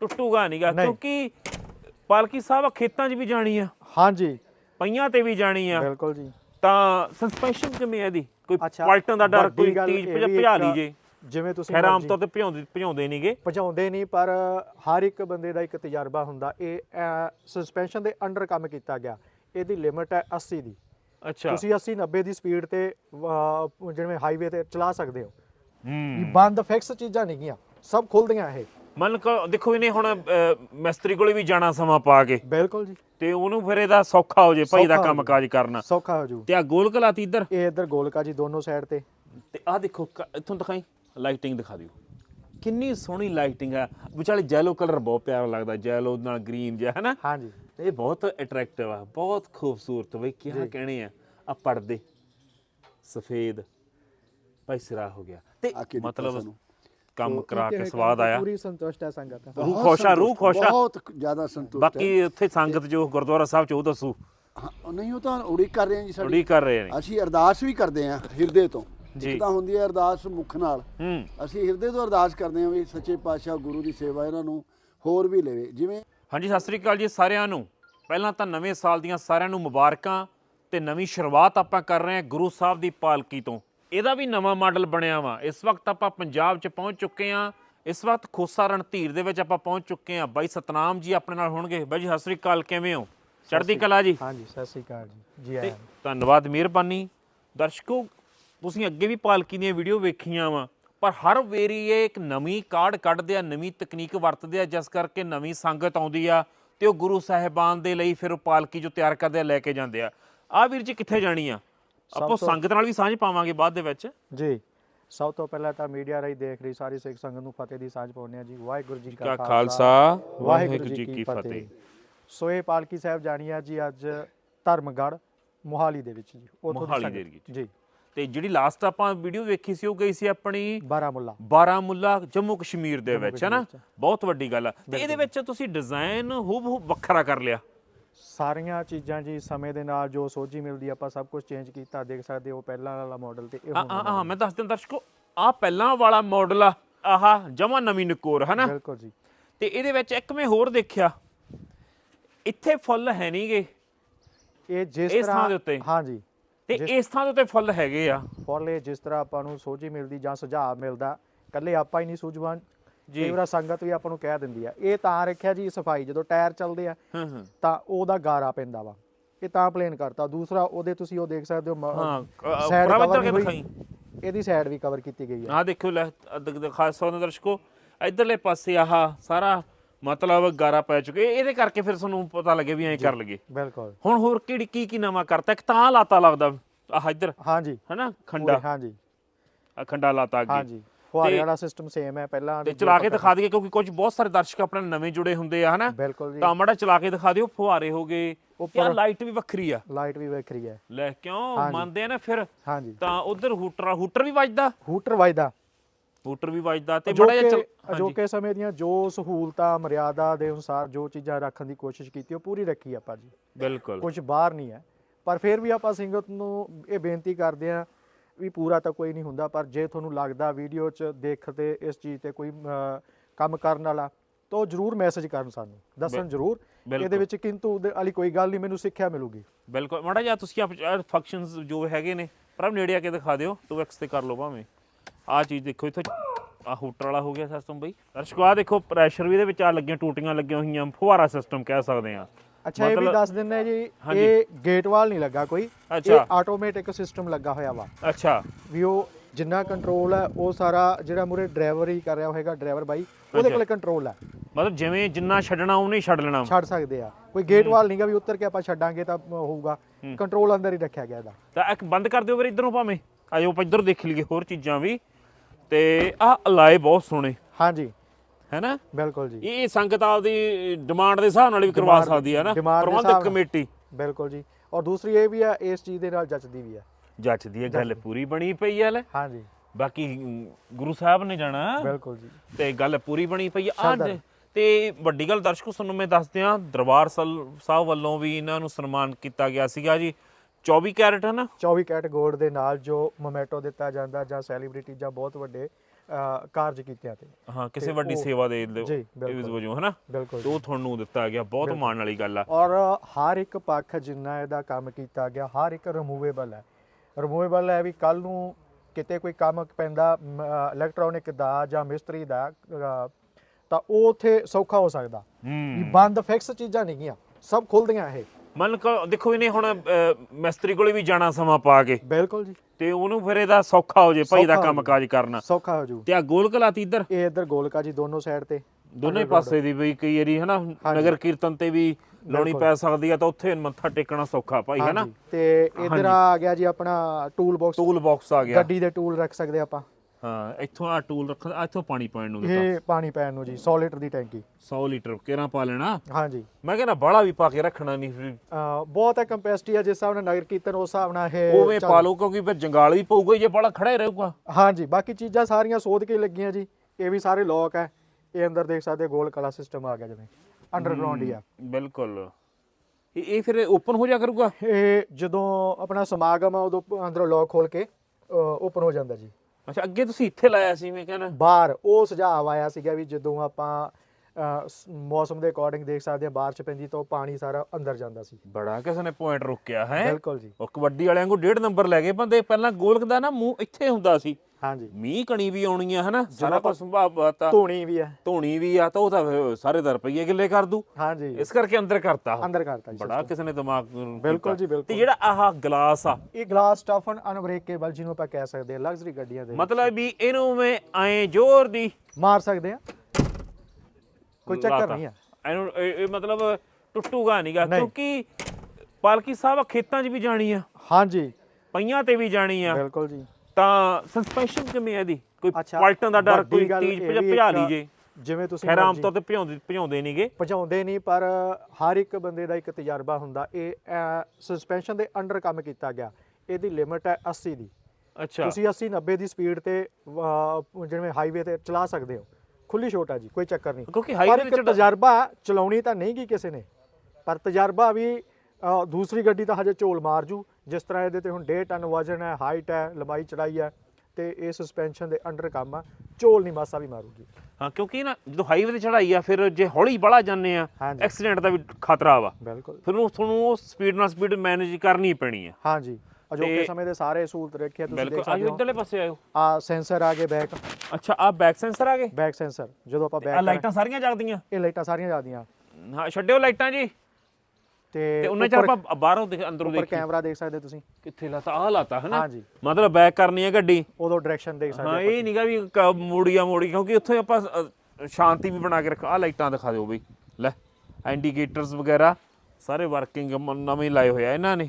ਟੁੱਟੂਗਾ ਨਹੀਂਗਾ ਨਹੀਂ। ਕਿਉਂਕਿ ਪਾਲਕੀ ਸਾਹਿਬ ਖੇਤਾਂ 'ਚ ਵੀ ਜਾਣੀ ਆ। ਹਾਂਜੀ। ਪਈਆਂ ਤੇ ਵੀ ਜਾਣੀ ਆ। ਬਿਲਕੁਲ ਜੀ। ਤਾਂ ਸਸਪੈਂਸ਼ਨ ਕਿਵੇਂ ਆ ਇਹਦੀ? ਕੋਈ ਅੱਛਾ, ਪਲਟਣ ਦਾ ਡਰ ਵੱਡੀ ਕੋਈ ਗੱਲ ਤੀਜ ਇਹ ਵੀ ਭਜਾ ਇੱਕ- ਜਿਵੇਂ ਤੁਸੀਂ ਖੈਰ ਆਮ ਮਰਜ਼ੀ- ਤੌਰ ਤੇ ਭਜਾਉਂਦੇ ਭਜਾਉਂਦੇ ਨਹੀਂਗੇ। ਭਜਾਉਂਦੇ ਨਹੀਂ ਪਰ ਹਰ ਇੱਕ ਬੰਦੇ ਦਾ ਇੱਕ ਤਜਰਬਾ ਹੁੰਦਾ। ਇਹ ਸਸਪੈਂਸ਼ਨ ਦੇ ਅੰਡਰ ਕੰਮ ਕੀਤਾ ਗਿਆ। ਇਹਦੀ ਲਿਮਟ ਹੈ 80 ਦੀ। ਅੱਛਾ। ਤੁਸੀਂ 80 90 ਦੀ ਸਪੀਡ ਤੇ ਅਹ, ਜਿਵੇਂ ਹਾਈਵੇ ਤੇ ਚਲਾ ਸਕਦੇ ਹੋ। ਹੂੰ। ਇਹ ਬੰਦ ਫਿਕਸ ਚੀਜ਼ਾਂ ਨਹੀਂ ਗੀਆਂ ਸਭ ਖੁੱਲਦੀਆਂ ਇਹ। ਮੰਨ ਕੋ ਦੇਖੋ ਇਹਨੇ ਹੁਣ ਮਿਸਤਰੀ ਕੋਲੇ ਵੀ ਜਾਣਾ ਸਮਾਂ ਪਾ ਕੇ। ਬਿਲਕੁਲ ਜੀ। ਤੇ ਉਹਨੂੰ ਫਿਰ ਇਹਦਾ ਸੌਖਾ ਹੋ ਜੇ ਭਾਈ ਦਾ ਕੰਮ ਕਾਜ ਕਰਨਾ। ਸੌਖਾ ਹੋ ਜੂ। ਤੇ ਆ ਗੋਲ ਕਲਾਤੀ ਇੱਧਰ? ਇਹ ਇਧਰ ਗੋਲਕਾ ਜੀ ਦੋਨੋਂ ਸਾਈਡ ਤੇ। ਤੇ ਆ ਦੇਖੋ ਇੱਥੋਂ ਦਿਖਾਈ ਲਾਈਟਿੰਗ ਦਿਖਾ ਦਿਓ। ਕਿੰਨੀ ਸੋਹਣੀ ਲਾਈਟਿੰਗ ਆ। ਵਿਚਾਲੇ ਜੈਲੋ ਕਲਰ ਬਹੁਤ ਪਿਆਰਾ ਲੱਗਦਾ ਜੈਲੋ ਨਾਲ ਗ੍ਰੀਨ ਜਿਹਾ ਹੈ ਨਾ ਹਾਂਜੀ। ਇਹ ਬਹੁਤ ਅਟਰੈਕਟਿਵ ਆ ਬਹੁਤ ਖੂਬਸੂਰਤ। ਬਈ ਕੀ ਕਹਿਣੇ ਆ? ਆ ਪਰਦੇ ਸਫੇਦ ਭਾਈ ਸਿਰਾ ਹੋ ਗਿਆ। ਤੇ ਮਤਲਬ ਸਾਨੂੰ। ਕੰਮ ਕਰਾ ਕੇ ਸਵਾਦ ਆਇਆ। ਪੂਰੀ ਸੰਤੁਸ਼ਟ ਹੈ ਸੰਗਤ ਰੂਹ ਖੁਸ਼ ਆ, ਰੂਹ ਖੁਸ਼ ਆ। ਬਹੁਤ ਜ਼ਿਆਦਾ ਸੰਤੁਸ਼ਟ ਬਾਕੀ ਉੱਥੇ ਸੰਗਤ ਜੋ ਗੁਰਦੁਆਰਾ ਸਾਹਿਬ ਚ ਉਹ ਦੱਸੂ। ਨਹੀਂ ਉਹ ਤਾਂ ਉਡੀਕ ਕਰ ਰਹੇ ਹਾਂ ਜੀ ਸਾਡੀ। ਉਡੀਕ ਕਰ ਰਹੇ ਨੇ। ਅਸੀਂ ਅਰਦਾਸ ਵੀ ਕਰਦੇ ਹਾਂ ਹਿਰਦੇ ਤੋਂ। ਜੀ। ਇੱਕ ਤਾਂ ਹੁੰਦੀ ਹੈ ਅਰਦਾਸ ਮੁਖ ਨਾਲ। ਹੂੰ। ਅਸੀਂ ਹਿਰਦੇ ਤੋਂ ਅਰਦਾਸ ਕਰਦੇ ਹਾਂ ਵੀ ਸੱਚੇ ਪਾਤਸ਼ਾਹ ਗੁਰੂ ਦੀ ਸੇਵਾ ਇਹਨਾਂ ਨੂੰ ਹੋਰ ਵੀ ਲਵੇ। ਜਿਵੇਂ ਹਾਂਜੀ ਸਤਿ ਸ੍ਰੀ ਅਕਾਲ ਜੀ ਸਾਰਿਆਂ ਨੂੰ। ਪਹਿਲਾਂ ਤਾਂ ਨਵੇਂ ਸਾਲ ਦੀਆਂ ਸਾਰਿਆਂ ਨੂੰ ਮੁਬਾਰਕਾਂ ਤੇ ਨਵੀਂ ਸ਼ੁਰੂਆਤ ਆਪਾਂ ਕਰ ਰਹੇ ਹਾਂ ਗੁਰੂ ਸਾਹਿਬ ਦੀ ਪਾਲਕੀ ਤੋਂ। ਇਹਦਾ ਵੀ ਨਵਾਂ ਮਾਡਲ ਬਣਿਆ ਵਾ। ਇਸ ਵਕਤ ਆਪਾਂ ਪੰਜਾਬ 'ਚ ਪਹੁੰਚ ਚੁੱਕੇ ਹਾਂ। ਇਸ ਵਕਤ ਖੋਸਾ ਰਣਧੀਰ ਦੇ ਵਿੱਚ ਆਪਾਂ ਪਹੁੰਚ ਚੁੱਕੇ ਹਾਂ। ਬਾਈ ਸਤਨਾਮ ਜੀ ਆਪਣੇ ਨਾਲ ਹੋਣਗੇ। ਬਾਈ ਜੀ ਸਤਿ ਸ੍ਰੀ ਅਕਾਲ ਕਿਵੇਂ ਹੋ? ਚੜ੍ਹਦੀ ਕਲਾ ਜੀ? ਹਾਂਜੀ ਸਤਿ ਸ੍ਰੀ ਅਕਾਲ ਜੀ। ਜੀ ਆਇਆਂ ਧੰਨਵਾਦ ਮਿਹਰਬਾਨੀ। ਦਰਸ਼ਕੋ ਤੁਸੀਂ ਅੱਗੇ ਵੀ ਪਾਲਕੀ ਦੀਆਂ ਵੀਡੀਓ ਵੇਖੀਆਂ ਵਾ ਪਰ ਹਰ ਵੇਰੀ ਇਹ ਇੱਕ ਨਵੀਂ ਕਾਢ ਕੱਢਦੇ ਆ ਨਵੀਂ ਤਕਨੀਕ ਵਰਤਦੇ ਆ ਜਿਸ ਕਰਕੇ ਨਵੀਂ ਸੰਗਤ ਆਉਂਦੀ ਆ ਤੇ ਉਹ ਗੁਰੂ ਸਾਹਿਬਾਨ ਦੇ ਲਈ ਫਿਰ ਉਹ ਪਾਲਕੀ ਜੋ ਤਿਆਰ ਕਰਦੇ ਆ ਲੈ ਕੇ ਜਾਂਦੇ ਆ। ਆ ਵੀਰ ਜੀ ਕਿੱਥੇ ਜਾਣੀ ਆ? ਆਪੋ ਸੰਗਤ ਨਾਲ ਵੀ ਸਾਂਝ ਪਾਵਾਂਗੇ ਬਾਅਦ ਦੇ ਵਿੱਚ। ਜੀ। ਸਭ ਤੋਂ ਪਹਿਲਾਂ ਤਾਂ ਮੀਡੀਆ ਰਾਹੀਂ ਦੇਖ ਰਹੀ ਸਾਰੀ ਸਿੱਖ ਸੰਗਤ ਨੂੰ ਫਤਿਹ ਦੀ ਸਾਂਝ ਪਾਉਂਦੇ ਹਾਂ ਜੀ। ਵਾਹਿਗੁਰੂ ਜੀ ਕਾ ਖਾਲਸਾ ਵਾਹਿਗੁਰੂ ਜੀ ਕੀ ਫਤਿਹ। ਸੋ ਇਹ ਪਾਲਕੀ ਸਾਹਿਬ ਜਾਣੀ ਆ ਜੀ ਅੱਜ ਧਰਮਗੜ ਮੋਹਾਲੀ ਦੇ ਵਿੱਚ ਜੀ ਉੱਥੋਂ ਦੀ ਸੰਗਤ-। ਜੀ। ਤੇ ਜਿਹੜੀ ਲਾਸਟ ਆਪਾਂ ਵੀਡੀਓ ਵੇਖੀ ਸੀ ਉਹ ਗਈ ਸੀ ਆਪਣੀ ਬਾਰਾਮੁੱਲਾ। ਬਾਰਾਮੁੱਲਾ ਜੰਮੂ ਕਸ਼ਮੀਰ ਦੇ ਵਿੱਚ ਹੈ ਨਾ? ਬਹੁਤ ਵੱਡੀ ਗੱਲ ਆ। ਤੇ ਇਹਦੇ ਵਿੱਚ ਤੁਸੀਂ ਡਿਜ਼ਾਈਨ ਹੂਬ ਵੱਖਰਾ ਕਰ ਲਿਆ। ਸਾਰੀਆਂ ਚੀਜ਼ਾਂ ਜੀ ਸਮੇਂ ਦੇ ਨਾਲ ਜੋ ਸੋਝੀ ਮਿਲਦੀ ਆਪਾਂ ਸਭ ਕੁਝ ਚੇਂਜ ਕੀਤਾ ਦੇਖ ਸਕਦੇ ਹੋ ਪਹਿਲਾਂ ਵਾਲਾ ਮਾਡਲ ਤੇ ਇਹ ਹੁਣ ਆ ਵਾਲਾ ਆ। ਮੈਂ ਦੱਸ ਦਿਆਂ ਦਰਸ਼ਕੋ ਆ ਪਹਿਲਾਂ ਵਾਲਾ ਮਾਡਲ ਆ ਆਹ ਜਮਾ ਨਵੀਂ ਨਕੋਰ ਹਨਾ? ਬਿਲਕੁਲ ਜੀ। ਤੇ ਇਹਦੇ ਵਿੱਚ ਇੱਕ ਮੈਂ ਹੋਰ ਦੇਖਿਆ ਇੱਥੇ ਫੁੱਲ ਹੈ ਨਹੀਂਗੇ ਇਹ ਜਿਸ ਇਸ ਥਾਂ ਤਰ੍ਹਾਂ ਦੇ ਉੱਤੇ? ਹਾਂਜੀ ਤੇ ਇਸ ਥਾਂ ਦੇ ਉੱਤੇ ਫੁੱਲ ਹੈਗੇ ਆ। ਫੁੱਲ ਇਹ ਜਿਸ ਤਰ੍ਹਾਂ ਆਪਾਂ ਨੂੰ ਸੋਝੀ ਮਿਲਦੀ ਜਾਂ ਸੁਝਾਅ ਮਿਲਦਾ ਕੱਲੇ ਆਪਾਂ ਹੀ ਨਹੀਂ ਸੂਝਵਾਨ। ਕਈ ਵਾਰ ਸੰਗਤ ਵੀ ਆਪਾਂ ਨੂੰ ਕਹਿ ਦਿੰਦੀ ਆ ਇਹ ਤਾਂ ਰੱਖਿਆ ਜੀ ਸਫ਼ਾਈ ਜਦੋਂ ਟਾਇਰ ਚੱਲਦੇ ਆ ਤਾਂ ਉਹਦਾ ਗਾਰਾ ਪੈਂਦਾ ਵਾ। ਇਹ ਤਾਂ ਪਲੇਨ ਕਰਤਾ। ਦੂਸਰਾ ਉਹਦੇ ਤੁਸੀਂ ਉਹ ਦੇਖ ਸਕਦੇ ਹੋ ਹਾਂ ਸਾਈਡ ਕਵਰ ਹੋਈ। ਇਹਦੀ ਸਾਈਡ ਵੀ ਕਵਰ ਕੀਤੀ ਗਈ ਹੈ ਆ ਦੇਖੋ ਲੈ ਖਾਸ ਤੌਰ ਤੇ ਦਰਸ਼ਕੋ ਇਧਰਲੇ ਪਾਸੇ ਆਹ ਸਾਰਾ ਮਤਲਬ ਗਾਰਾ ਪੈ ਚੁੱਕੇ ਇਹਦੇ ਕਰਕੇ ਫਿਰ ਤੁਹਾਨੂੰ ਪਤਾ ਲੱਗੇ ਵੀ ਐਂ ਕਰ ਲਗੇ ਬਿਲਕੁਲ। ਹੁਣ ਹੋਰ ਕਿਹੜੀ ਕੀ ਕੀ ਨਵਾਂ ਕਰਤਾ? ਇੱਕ ਤਾਂ ਲਾਤਾ ਲੱਗਦਾ ਆਹ ਇੱਧਰ। ਹਾਂਜੀ ਹਨਾ? ਖੰਡਾ। ਹਾਂਜੀ ਆ ਖੰਡਾ ਲਾਤਾ ਅੱਗੇ। ਹਾਂਜੀ ਫੁਹਾਰੇ ਵਾਲਾ ਸਿਸਟਮ ਸੇਮ ਹੈ ਪਹਿਲਾਂ ਤੇ ਚਲਾ ਕੇ ਦਿਖਾ ਦਈਏ ਕਿਉਂਕਿ ਕੁਝ ਬਹੁਤ ਸਾਰੇ ਦਰਸ਼ਕ ਆਪਣੇ ਨਵੇਂ ਜੁੜੇ ਹੁੰਦੇ ਆ ਹਨਾ? ਬਿਲਕੁਲ ਜੀ। ਤਾਂ ਮਾੜਾ ਚਲਾ ਕੇ ਦਿਖਾ ਦਿਓ ਫੁਹਾਰੇ ਹੋ ਗਏ ਉੱਪਰ- ਲਾਈਟ ਵੀ ਵੱਖਰੀ ਆ। ਲਾਈਟ ਵੀ ਵੇਖ ਰਹੀ ਹੈ। ਲੈ ਕਿਉਂ। ਮੰਨਦੇ ਆ ਨਾ ਫਿਰ। ਹਾਂਜੀ। ਤਾਂ ਉਧਰ ਹੂਟਰ ਹੂਟਰ ਵੀ ਵੱਜਦਾ? ਹੂਟਰ ਵੱਜਦਾ। ਹੂਟਰ ਵੀ ਵੱਜਦਾ ਤੇ ਮਾੜਾ ਜਿਹਾ ਅਜੋਕੇ ਸਮੇਂ ਦੀਆਂ ਜੋ ਸਹੂਲਤਾਂ ਮਰਿਆਦਾ ਦੇ ਅਨੁਸਾਰ ਜੋ ਚੀਜ਼ਾਂ ਰੱਖਣ ਦੀ ਕੋਸ਼ਿਸ਼ ਕੀਤੀ ਉਹ ਪੂਰੀ ਰੱਖੀ ਆਪਾਂ ਜੀ। ਬਿਲਕੁਲ। ਕੁਝ ਬਾਹਰ ਨਹੀਂ ਹੈ। ਪਰ ਫਿਰ ਵੀ ਆਪਾਂ ਸੰਗਤ ਨੂੰ ਇਹ ਬੇਨਤੀ ਕਰਦੇ ਹਾਂ ਵੀ ਪੂਰਾ ਤਾਂ ਕੋਈ ਨਹੀਂ ਹੁੰਦਾ ਪਰ ਜੇ ਤੁਹਾਨੂੰ ਲੱਗਦਾ ਵੀਡੀਓ 'ਚ ਦੇਖਦੇ ਇਸ ਚੀਜ਼ ਤੇ ਕੋਈ ਕੰਮ ਕਰਨ ਵਾਲਾ ਤਾਂ ਜਰੂਰ ਮੈਸੇਜ ਕਰਨ ਸਾਨੂੰ ਦੱਸਣ ਜਰੂਰ। ਇਹਦੇ ਵਿੱਚ ਕਿੰਤੂ ਵਾਲੀ ਕੋਈ ਗੱਲ ਨਹੀਂ ਮੈਨੂੰ ਸਿੱਖਿਆ ਮਿਲੂਗੀ। ਬਿਲਕੁਲ। ਮਾੜਾ ਜਿਹਾ ਤੁਸੀਂ ਆਪ ਫੰਕਸ਼ਨਸ ਜੋ ਹੈਗੇ ਨੇ ਪਰ ਨੇੜੇ ਆ ਕੇ ਦਿਖਾ ਦਿਓ 2x ਤੇ ਕਰ ਲਓ ਭਾਵੇਂ। ਆਹ ਚੀਜ਼ ਦੇਖੋ ਇੱਥੇ ਆ ਹੂਟਰ ਵਾਲਾ ਹੋ ਗਿਆ ਸਿਸਟਮ ਬਈ। ਦਰਸ਼ਕੋ ਆ ਦੇਖੋ ਪ੍ਰੈਸ਼ਰ ਵੀ ਇਹਦੇ ਵਿੱਚ ਆ ਲੱਗੀਆਂ ਟੂਟੀਆਂ ਲੱਗੀਆਂ ਹੋਈਆਂ ਫੁਹਾਰਾ ਸਿਸਟਮ ਕਹਿ ਸਕਦੇ ਆ ਅੱਛਾ ਇਹ ਵੀ ਦੱਸ ਦਿੰਦੇ ਜੀ। ਇਹ ਗੇਟ ਵਾਲ ਨਹੀਂ ਲੱਗਾ ਕੋਈ। ਇਹ ਆਟੋਮੈਟਿਕ ਸਿਸਟਮ ਲੱਗਾ ਹੋਇਆ ਵਾ। ਅੱਛਾ। ਵੀ ਉਹ ਜਿੰਨਾ ਕੰਟਰੋਲ ਹੈ ਉਹ ਸਾਰਾ ਜਿਹੜਾ ਮੂਰੇ ਡਰਾਈਵਰ ਹੀ ਕਰ ਰਿਹਾ ਹੋਏਗਾ ਡਰਾਈਵਰ ਬਾਈ ਉਹਦੇ। ਕੋਲੇ ਕੰਟਰੋਲ ਹੈ। ਮਤਲਬ ਜਿਵੇਂ ਜਿੰਨਾ ਛੱਡਣਾ ਉਹਨੇ ਹੀ ਛੱਡ ਲੈਣਾ ਛੱਡ ਸਕਦੇ ਆ। ਕੋਈ ਗੇਟ ਵਾਲ ਨਹੀਂਗਾ ਵੀ ਉੱਤਰ ਕੇ ਆਪਾਂ ਛੱਡਾਂਗੇ ਤਾਂ ਹੋਊਗਾ। ਕੰਟਰੋਲ ਅੰਦਰ ਹੀ ਰੱਖਿਆ ਗਿਆ ਇਹਦਾ। ਤਾਂ ਇੱਕ ਬੰਦ ਕਰ ਦਿਓ ਵੀਰ ਇਧਰੋਂ ਭਾਵੇਂ। ਆਜੋ ਆਪਾਂ ਇੱਧਰ ਦੇਖ ਲਈਏ ਹੋਰ ਚੀਜ਼ਾਂ ਵੀ। ਤੇ ਆ ਅਲਾਏ ਬਹੁਤ ਸੋਹਣੇ। ਹਾਂਜੀ। ਹੈਨਾ? ਬਿਲਕੁਲ ਜੀ। ਇਹ ਸੰਗਤ ਆਪਦੀ ਡਿਮਾਂਡ ਦੇ ਹਿਸਾਬ ਨਾਲ ਵੀ ਕਰਵਾ ਸਕਦੀ ਹੈ ਨਾ? ਪ੍ਰਬੰਧਕ। ਕਮੇਟੀ। ਬਿਲਕੁਲ ਜੀ। ਔਰ ਦੂਸਰੀ ਇਹ ਵੀ ਆ ਇਸ ਚੀਜ਼ ਦੇ ਨਾਲ ਜੱਚਦੀ ਵੀ ਆ। ਜੱਜ ਦੀ ਇਹ ਗੱਲ ਪੂਰੀ ਬਣੀ ਪਈ ਆ ਲੈ। ਹਾਂਜੀ। ਬਾਕੀ ਗੁਰੂ ਸਾਹਿਬ ਨੇ ਜਾਣਾ। ਬਿਲਕੁਲ ਜੀ। ਤੇ ਗੱਲ ਪੂਰੀ ਬਣੀ ਪਈ ਆ। ਅੱਜ ਤੇ ਵੱਡੀ ਗੱਲ ਦਰਸ਼ਕੋ ਤੁਹਾਨੂੰ ਮੈਂ ਦੱਸ ਦਿਆਂ ਦਰਬਾਰ ਸਾਹਿਬ ਵੱਲੋਂ ਵੀ ਇਹਨਾਂ ਨੂੰ ਸਨਮਾਨ ਕੀਤਾ ਗਿਆ ਸੀਗਾ ਜੀ। 24 ਕੈਰਟ ਹੈ ਨਾ 24 ਕੈਟ 골ਡ ਦੇ ਨਾਲ ਜੋ ਮੋਮੈਟੋ ਦਿੱਤਾ ਜਾਂਦਾ ਜਾਂ ਸੈਲੀਬ੍ਰਿਟੀ ਜਾਂ ਬਹੁਤ ਵੱਡੇ ਕਾਰਜ ਕੀਤਿਆਂ ਤੇ। ਹਾਂ ਕਿਸੇ ਵੱਡੀ ਸੇਵਾ ਦੇ ਬਿਲਕੁਲ। ਵਜੋਂ ਹਨਾ? ਬਿਲਕੁਲ ਤੇ ਉਹ ਤੁਹਾਨੂੰ ਦਿੱਤਾ ਗਿਆ ਬਹੁਤ ਮਾਣ ਵਾਲੀ ਗੱਲ ਆ। ਔਰ ਹਰ ਇੱਕ ਪੱਖ ਜਿੰਨਾ ਇਹਦਾ ਕੰਮ ਕੀਤਾ ਗਿਆ ਹਰ ਇੱਕ ਰਿਮੂਵੇਬਲ ਹੈ। ਰਿਮੂਵੇਬਲ ਹੈ ਵੀ ਕੱਲ ਨੂੰ ਕਿਤੇ ਕੋਈ ਕੰਮ ਪੈਂਦਾ ਇਲੈਕਟ੍ਰੋਨਿਕ ਦਾ ਜਾਂ ਮਿਸਤਰੀ ਦਾ ਤਾਂ ਉਹ ਉੱਥੇ ਸੌਖਾ ਹੋ ਸਕਦਾ। ਬੰਦ ਫਿਕਸ ਚੀਜ਼ਾਂ ਨਹੀਂ ਗੀਆਂ ਸਭ ਖੁੱਲਦੀਆਂ ਇਹ। ਮੰਨ ਕੋ ਦੇਖੋ ਇਹਨੇ ਹੁਣ ਮਿਸਤਰੀ ਕੋਲੇ ਵੀ ਜਾਣਾ ਸਮਾਂ ਪਾ ਕੇ। ਬਿਲਕੁਲ ਜੀ। ਤੇ ਉਹਨੂੰ ਫਿਰ ਇਹਦਾ ਸੌਖਾ ਹੋ ਜੇ ਭਾਈ ਦਾ ਸੌਖਾ ਹੋ ਕੰਮ ਕਾਜ ਕਰਨਾ। ਸੌਖਾ ਹੋ ਜੂ। ਤੇ ਆ ਗੋਲ ਕਲਾਤੀ ਇੱਧਰ? ਇਹ ਇੱਧਰ ਗੋਲਕਾ ਜੀ ਦੋਨੋਂ ਸਾਈਡ ਤੇ। ਦੋਨੇ ਪਾਸੇ ਦੀ ਵੀ ਕਈ ਵਾਰੀ ਹਨਾ ਨਗਰ ਕੀਰਤਨ ਤੇ ਵੀ ਲਾਉਣੀ ਪੈ ਸਕਦੀ ਆ ਤਾਂ ਉੱਥੇ ਮੱਥਾ ਟੇਕਣਾ ਸੌਖਾ ਭਾਈ ਹਨਾ? ਤੇ ਇਧਰ ਆ ਗਿਆ ਜੀ ਆਪਣਾ ਟੂਲ ਬਾਕਸ ਟੂਲ ਬਾਕਸ ਆ ਗਿਆ। ਗੱਡੀ ਦੇ ਟੂਲ ਰੱਖ ਸਕਦੇ ਆਪਾਂ। ਹਾਂ ਇੱਥੋਂ ਆ ਟੂਲ ਰੱਖ ਆ ਇੱਥੋਂ ਪਾਣੀ ਪਾਣ ਨੂੰ ਦਿੱਤਾ। ਇਹ ਪਾਣੀ ਪੈਣ ਨੂੰ ਜੀ 100 ਲੀਟਰ ਦੀ ਟੈਂਕੀ। 100 ਲੀਟਰ ਕੇਰਾ ਪਾ ਲੈਣਾ? ਹਾਂਜੀ। ਮੈਂ ਕਹਿੰਦਾ ਬਾਹਲਾ ਵੀ ਪਾ ਕੇ ਰੱਖਣਾ ਨਹੀਂ ਫਿਰ। ਅਹ ਬਹੁਤ ਹੈ ਕੰਪੈਸਿਟੀ ਹੈ ਜਿਸ ਹਿਸਾਬ ਨਾਲ ਨਗਰ ਕੀਰਤਨ ਉਸ ਹਿਸਾਬ ਨਾਲ ਇਹ ਉਵੇਂ ਚੱਲ- ਪਾ ਲਓ ਕਿਉਂਕਿ ਫਿਰ ਜੰਗਾਲ ਵੀ ਪਊਗਾ ਹੀ ਜੇ ਬਾਹਲਾ ਖੜਾ ਹੀ ਰਹੂਗਾ। ਹਾਂਜੀ ਬਾਕੀ ਚੀਜ਼ਾਂ ਸਾਰੀਆਂ ਸੋਧ ਕੇ ਲੱਗੀਆਂ ਜੀ। ਇਹ ਵੀ ਸਾਰੇ ਲੋਕ ਹੈ। ਇਹ ਅੰਦਰ ਦੇਖ ਸਕਦੇ ਗੋਲ ਕਲਾ ਸਿਸਟਮ ਆ ਗਿਆ ਜਿਵੇਂ। ਅੰਡਰਗਰਾਉਂਡ ਹੀ ਆ। ਬਿਲਕੁਲ। ਇਹ ਇਹ ਫਿਰ ਓਪਨ ਹੋ ਜਾ ਕਰੂਗਾ? ਇਹ ਜਦੋਂ ਆਪਣਾ ਸਮਾਗਮ ਆ ਉਦੋਂ ਅੰਦਰੋਂ ਲੋਕ ਖੋਲ ਕੇ ਓਪਨ ਹੋ ਜਾਂਦਾ ਜੀ। ਅੱਛਾ, ਅੱਗੇ ਤੁਸੀਂ ਇੱਥੇ ਲਾਇਆ ਸੀ, ਮੈਂ ਕਹਿੰਦਾ ਬਾਹਰ ਉਹ ਸੁਝਾਅ ਆਇਆ ਸੀਗਾ ਵੀ ਜਦੋਂ ਆਪਾਂ ਮੌਸਮ ਦੇ ਅਕੋਰਡਿੰਗ ਦੇਖ ਸਕਦੇ ਹਾਂ ਬਾਰਿਸ਼ ਪੈਂਦੀ ਤਾਂ ਪਾਣੀ ਸਾਰਾ ਅੰਦਰ ਜਾਂਦਾ ਸੀ। ਬੜਾ ਕਿਸੇ ਨੇ ਪੁਆਇੰਟ ਰੋਕਿਆ ਹੈ? ਬਿਲਕੁਲ ਜੀ। ਉਹ ਕਬੱਡੀ ਵਾਲਿਆਂ ਨੂੰ ਡੇਢ ਨੰਬਰ ਲੈ ਗਏ ਬੰਦੇ ਪਹਿਲਾਂ ਗੋਲਕ ਦਾ ਨਾ ਮੂੰਹ ਇੱਥੇ ਹੁੰਦਾ ਸੀ। ਹਾਂਜੀ। ਮੀਂਹ ਕਣੀ ਵੀ ਆਉਣੀ ਆ ਹਨਾ? ਸਾਰਾ ਕੁਝ ਸੰਭਾਵਤ ਆ ਧੂਣੀ ਵੀ ਹੈ ਧੋਣੀ ਵੀ ਆ ਤਾਂ ਉਹ ਤਾਂ ਸਾਰੇ ਦਾ ਰੁਪਈਏ ਗਿੱਲੇ ਕਰ ਦੂ। ਹਾਂਜੀ। ਇਸ ਕਰਕੇ ਅੰਦਰ ਕਰਤਾ। ਅੰਦਰ ਕਰਤਾ ਜੀ ਬੜਾ ਕਿਸੇ ਨੇ ਦਿਮਾਗ। ਬਿਲਕੁਲ ਜੀ, ਬਿਲਕੁਲ। ਤੇ ਜਿਹੜਾ ਆਹ ਗਲਾਸ ਆ। ਇਹ ਗਲਾਸ ਸਟਫਨ ਅਨਬ੍ਰੇਕੇਬਲ ਜਿਹਨੂੰ ਆਪਾਂ ਕਹਿ ਸਕਦੇ ਹਾਂ ਲਗਜ਼ਰੀ ਗੱਡੀਆਂ ਦੇ ਮਤਲਬ ਵੀ ਇਹਨੂੰ ਮੈਂ ਐ ਜ਼ੋਰ ਦੀ ਮਾਰ ਸਕਦੇ ਆ ਕੋਈ ਚੱਕਰ। ਨਹੀਂ ਆ। ਇਹਨੂੰ ਇਹ ਇਹ ਮਤਲਬ ਟੁੱਟੂਗਾ ਨਹੀਂਗਾ ਨਹੀਂ। ਕਿਉਂਕਿ ਪਾਲਕੀ ਸਾਹਿਬ ਖੇਤਾਂ 'ਚ ਵੀ ਜਾਣੀ ਆ। ਹਾਂਜੀ। ਪਈਆਂ ਤੇ ਵੀ ਜਾਣੀ ਆ। ਬਿਲਕੁਲ ਜੀ। ਤਾਂ ਸਸਪੈਂਸ਼ਨ ਕਿਵੇਂ ਆ ਇਹਦੀ? ਕੋਈ ਪਲਟਣ ਦਾ ਡਰ ਵੱਡੀ ਕੋਈ ਗੱਲ ਤੀਜ ਇਹ ਵੀ ਭਜਾ ਇੱਕ- ਲਈ ਜੇ ਜਿਵੇਂ ਤੁਸੀਂ ਖੈਰ ਆਮ ਮਰਜ਼ੀ ਤੌਰ ਤੇ ਭਜਾਉਂਦੇ ਭਜਾਉਂਦੇ ਨਹੀਂਗੇ ਭਜਾਉਂਦੇ ਨਹੀਂ ਪਰ ਹਰ ਇੱਕ ਬੰਦੇ ਦਾ ਇੱਕ ਤਜਰਬਾ ਹੁੰਦਾ। ਇਹ ਸਸਪੈਂਸ਼ਨ ਦੇ ਅੰਡਰ ਕੰਮ ਕੀਤਾ ਗਿਆ। ਇਹਦੀ ਲਿਮਟ ਹੈ 80 ਦੀ। ਅੱਛਾ। ਤੁਸੀਂ 80 90 ਦੀ ਸਪੀਡ ਤੇ ਅਹ, ਜਿਵੇਂ ਹਾਈਵੇ ਤੇ ਚਲਾ ਸਕਦੇ ਹੋ। ਖੁੱਲੀ ਛੋਟ ਹੈ ਜੀ ਕੋਈ ਚੱਕਰ ਨਹੀਂ। ਕਿਉਂਕਿ ਹਾਈਵੇ ਚੜਾ- ਤਜਰਬਾ ਚਲਾਉਣੀ ਤਾਂ ਨਹੀਂ ਗਈ ਕਿਸੇ ਨੇ। ਪਰ ਤਜਰਬਾ ਵੀ ਦੂਸਰੀ ਗੱਡੀ ਤਾਂ ਹਜੇ ਝੋਲ ਮਾਰ ਜੂ। ਜਿਸ ਤਰ੍ਹਾਂ ਇਹਦੇ ਤੇ ਹੁਣ 1.5 ਟਨ ਵਜ਼ਨ ਹੈ ਹਾਈਟ ਹੈ ਲੰਬਾਈ ਚੜਾਈ ਹੈ ਤੇ ਇਹ ਸਸਪੈਂਸ਼ਨ ਦੇ ਅੰਡਰ ਕੰਮ ਆ। ਝੋਲ ਨਹੀਂ ਮਾਸਾ ਵੀ ਮਾਰੂਗੀ। ਹਾਂ ਕਿਉਂਕਿ ਨਾ ਜਦੋਂ ਹਾਈਵੇ ਤੇ ਚੜਾਈ ਆ ਫਿਰ ਜੇ ਹੌਲੀ ਬੜਾ ਜਾਂਦੇ ਆ। ਐਕਸੀਡੈਂਟ ਦਾ ਵੀ ਖਤਰਾ ਵਾ। ਬਿਲਕੁਲ। ਫਿਰ ਉਹ ਤੁਹਾਨੂੰ ਉਹ ਸਪੀਡ ਨਾਲ ਸਪੀਡ ਮੈਨੇਜ ਕਰਨੀ ਪੈਣੀ ਆ। ਹਾਂਜੀ। ਅਜੋਕੇ ਸਮੇਂ ਦੇ ਸਾਰੇ ਸਹੂਲਤ ਰੱਖਿਆ ਤੁਸੀਂ ਬਿਲਕੁਲ। ਦੇਖ ਸਕਦੇ ਹੋ। ਇੱਧਰਲੇ ਪਾਸੇ ਆਇਓ। ਆ ਸੈਂਸਰ ਆ ਗਏ ਬੈਕ। ਅੱਛਾ ਆ ਬੈਕ ਸੈਂਸਰ ਆ ਗਏ? ਬੈਕ ਸੈਂਸਰ ਜਦੋਂ ਆਪਾਂ ਆ ਬੈਕ ਲਾਈਟਾਂ ਸਾਰੀਆਂ ਜਗਦੀਆਂ? ਇਹ ਲਾਈਟਾਂ ਸਾਰੀਆਂ ਜਾਂਦੀਆਂ ਹਾਂ ਛੱਡਿਓ ਲਾਈਟਾਂ ਜੀ। ਤੇ ਉਹਨਾਂ ਚਿਰ ਆਪਾਂ ਬਾਹਰੋਂ ਦੇਖ ਅੰਦਰੋਂ ਉੱਪਰ ਦੇਖ। ਕੈਮਰਾ ਦੇਖ ਸਕਦੇ ਤੁਸੀਂ। ਕਿੱਥੇ ਲਾਤਾ? ਆ ਲਾਤਾ ਹੈ ਨਾ ਹਾਂਜੀ। ਮਤਲਬ ਬੈਕ ਕਰਨੀ ਹੈ ਗੱਡੀ। ਉਦੋਂ ਡਾਇਰੈਕਸ਼ਨ ਦੇਖ ਸਕਦੇ ਹਾਂ। ਇਹ ਨਹੀਂਗਾ ਵੀ ਮੋੜੀਆਂ ਮੋੜੀ ਕਿਉਂਕਿ ਉੱਥੇ ਆਪਾਂ ਸ਼ਾਂਤੀ ਵੀ ਬਣਾ ਕੇ ਰੱਖ ਆ ਲਾਈਟਾਂ ਦਿਖਾ ਦਿਓ ਬਈ। ਲੈ ਇੰਡੀਕੇਟਰਸ ਵਗੈਰਾ ਸਾਰੇ ਵਰਕਿੰਗ ਨਵੇਂ ਲਾਏ ਹੋਏ ਆ ਇਹਨਾਂ ਨੇ।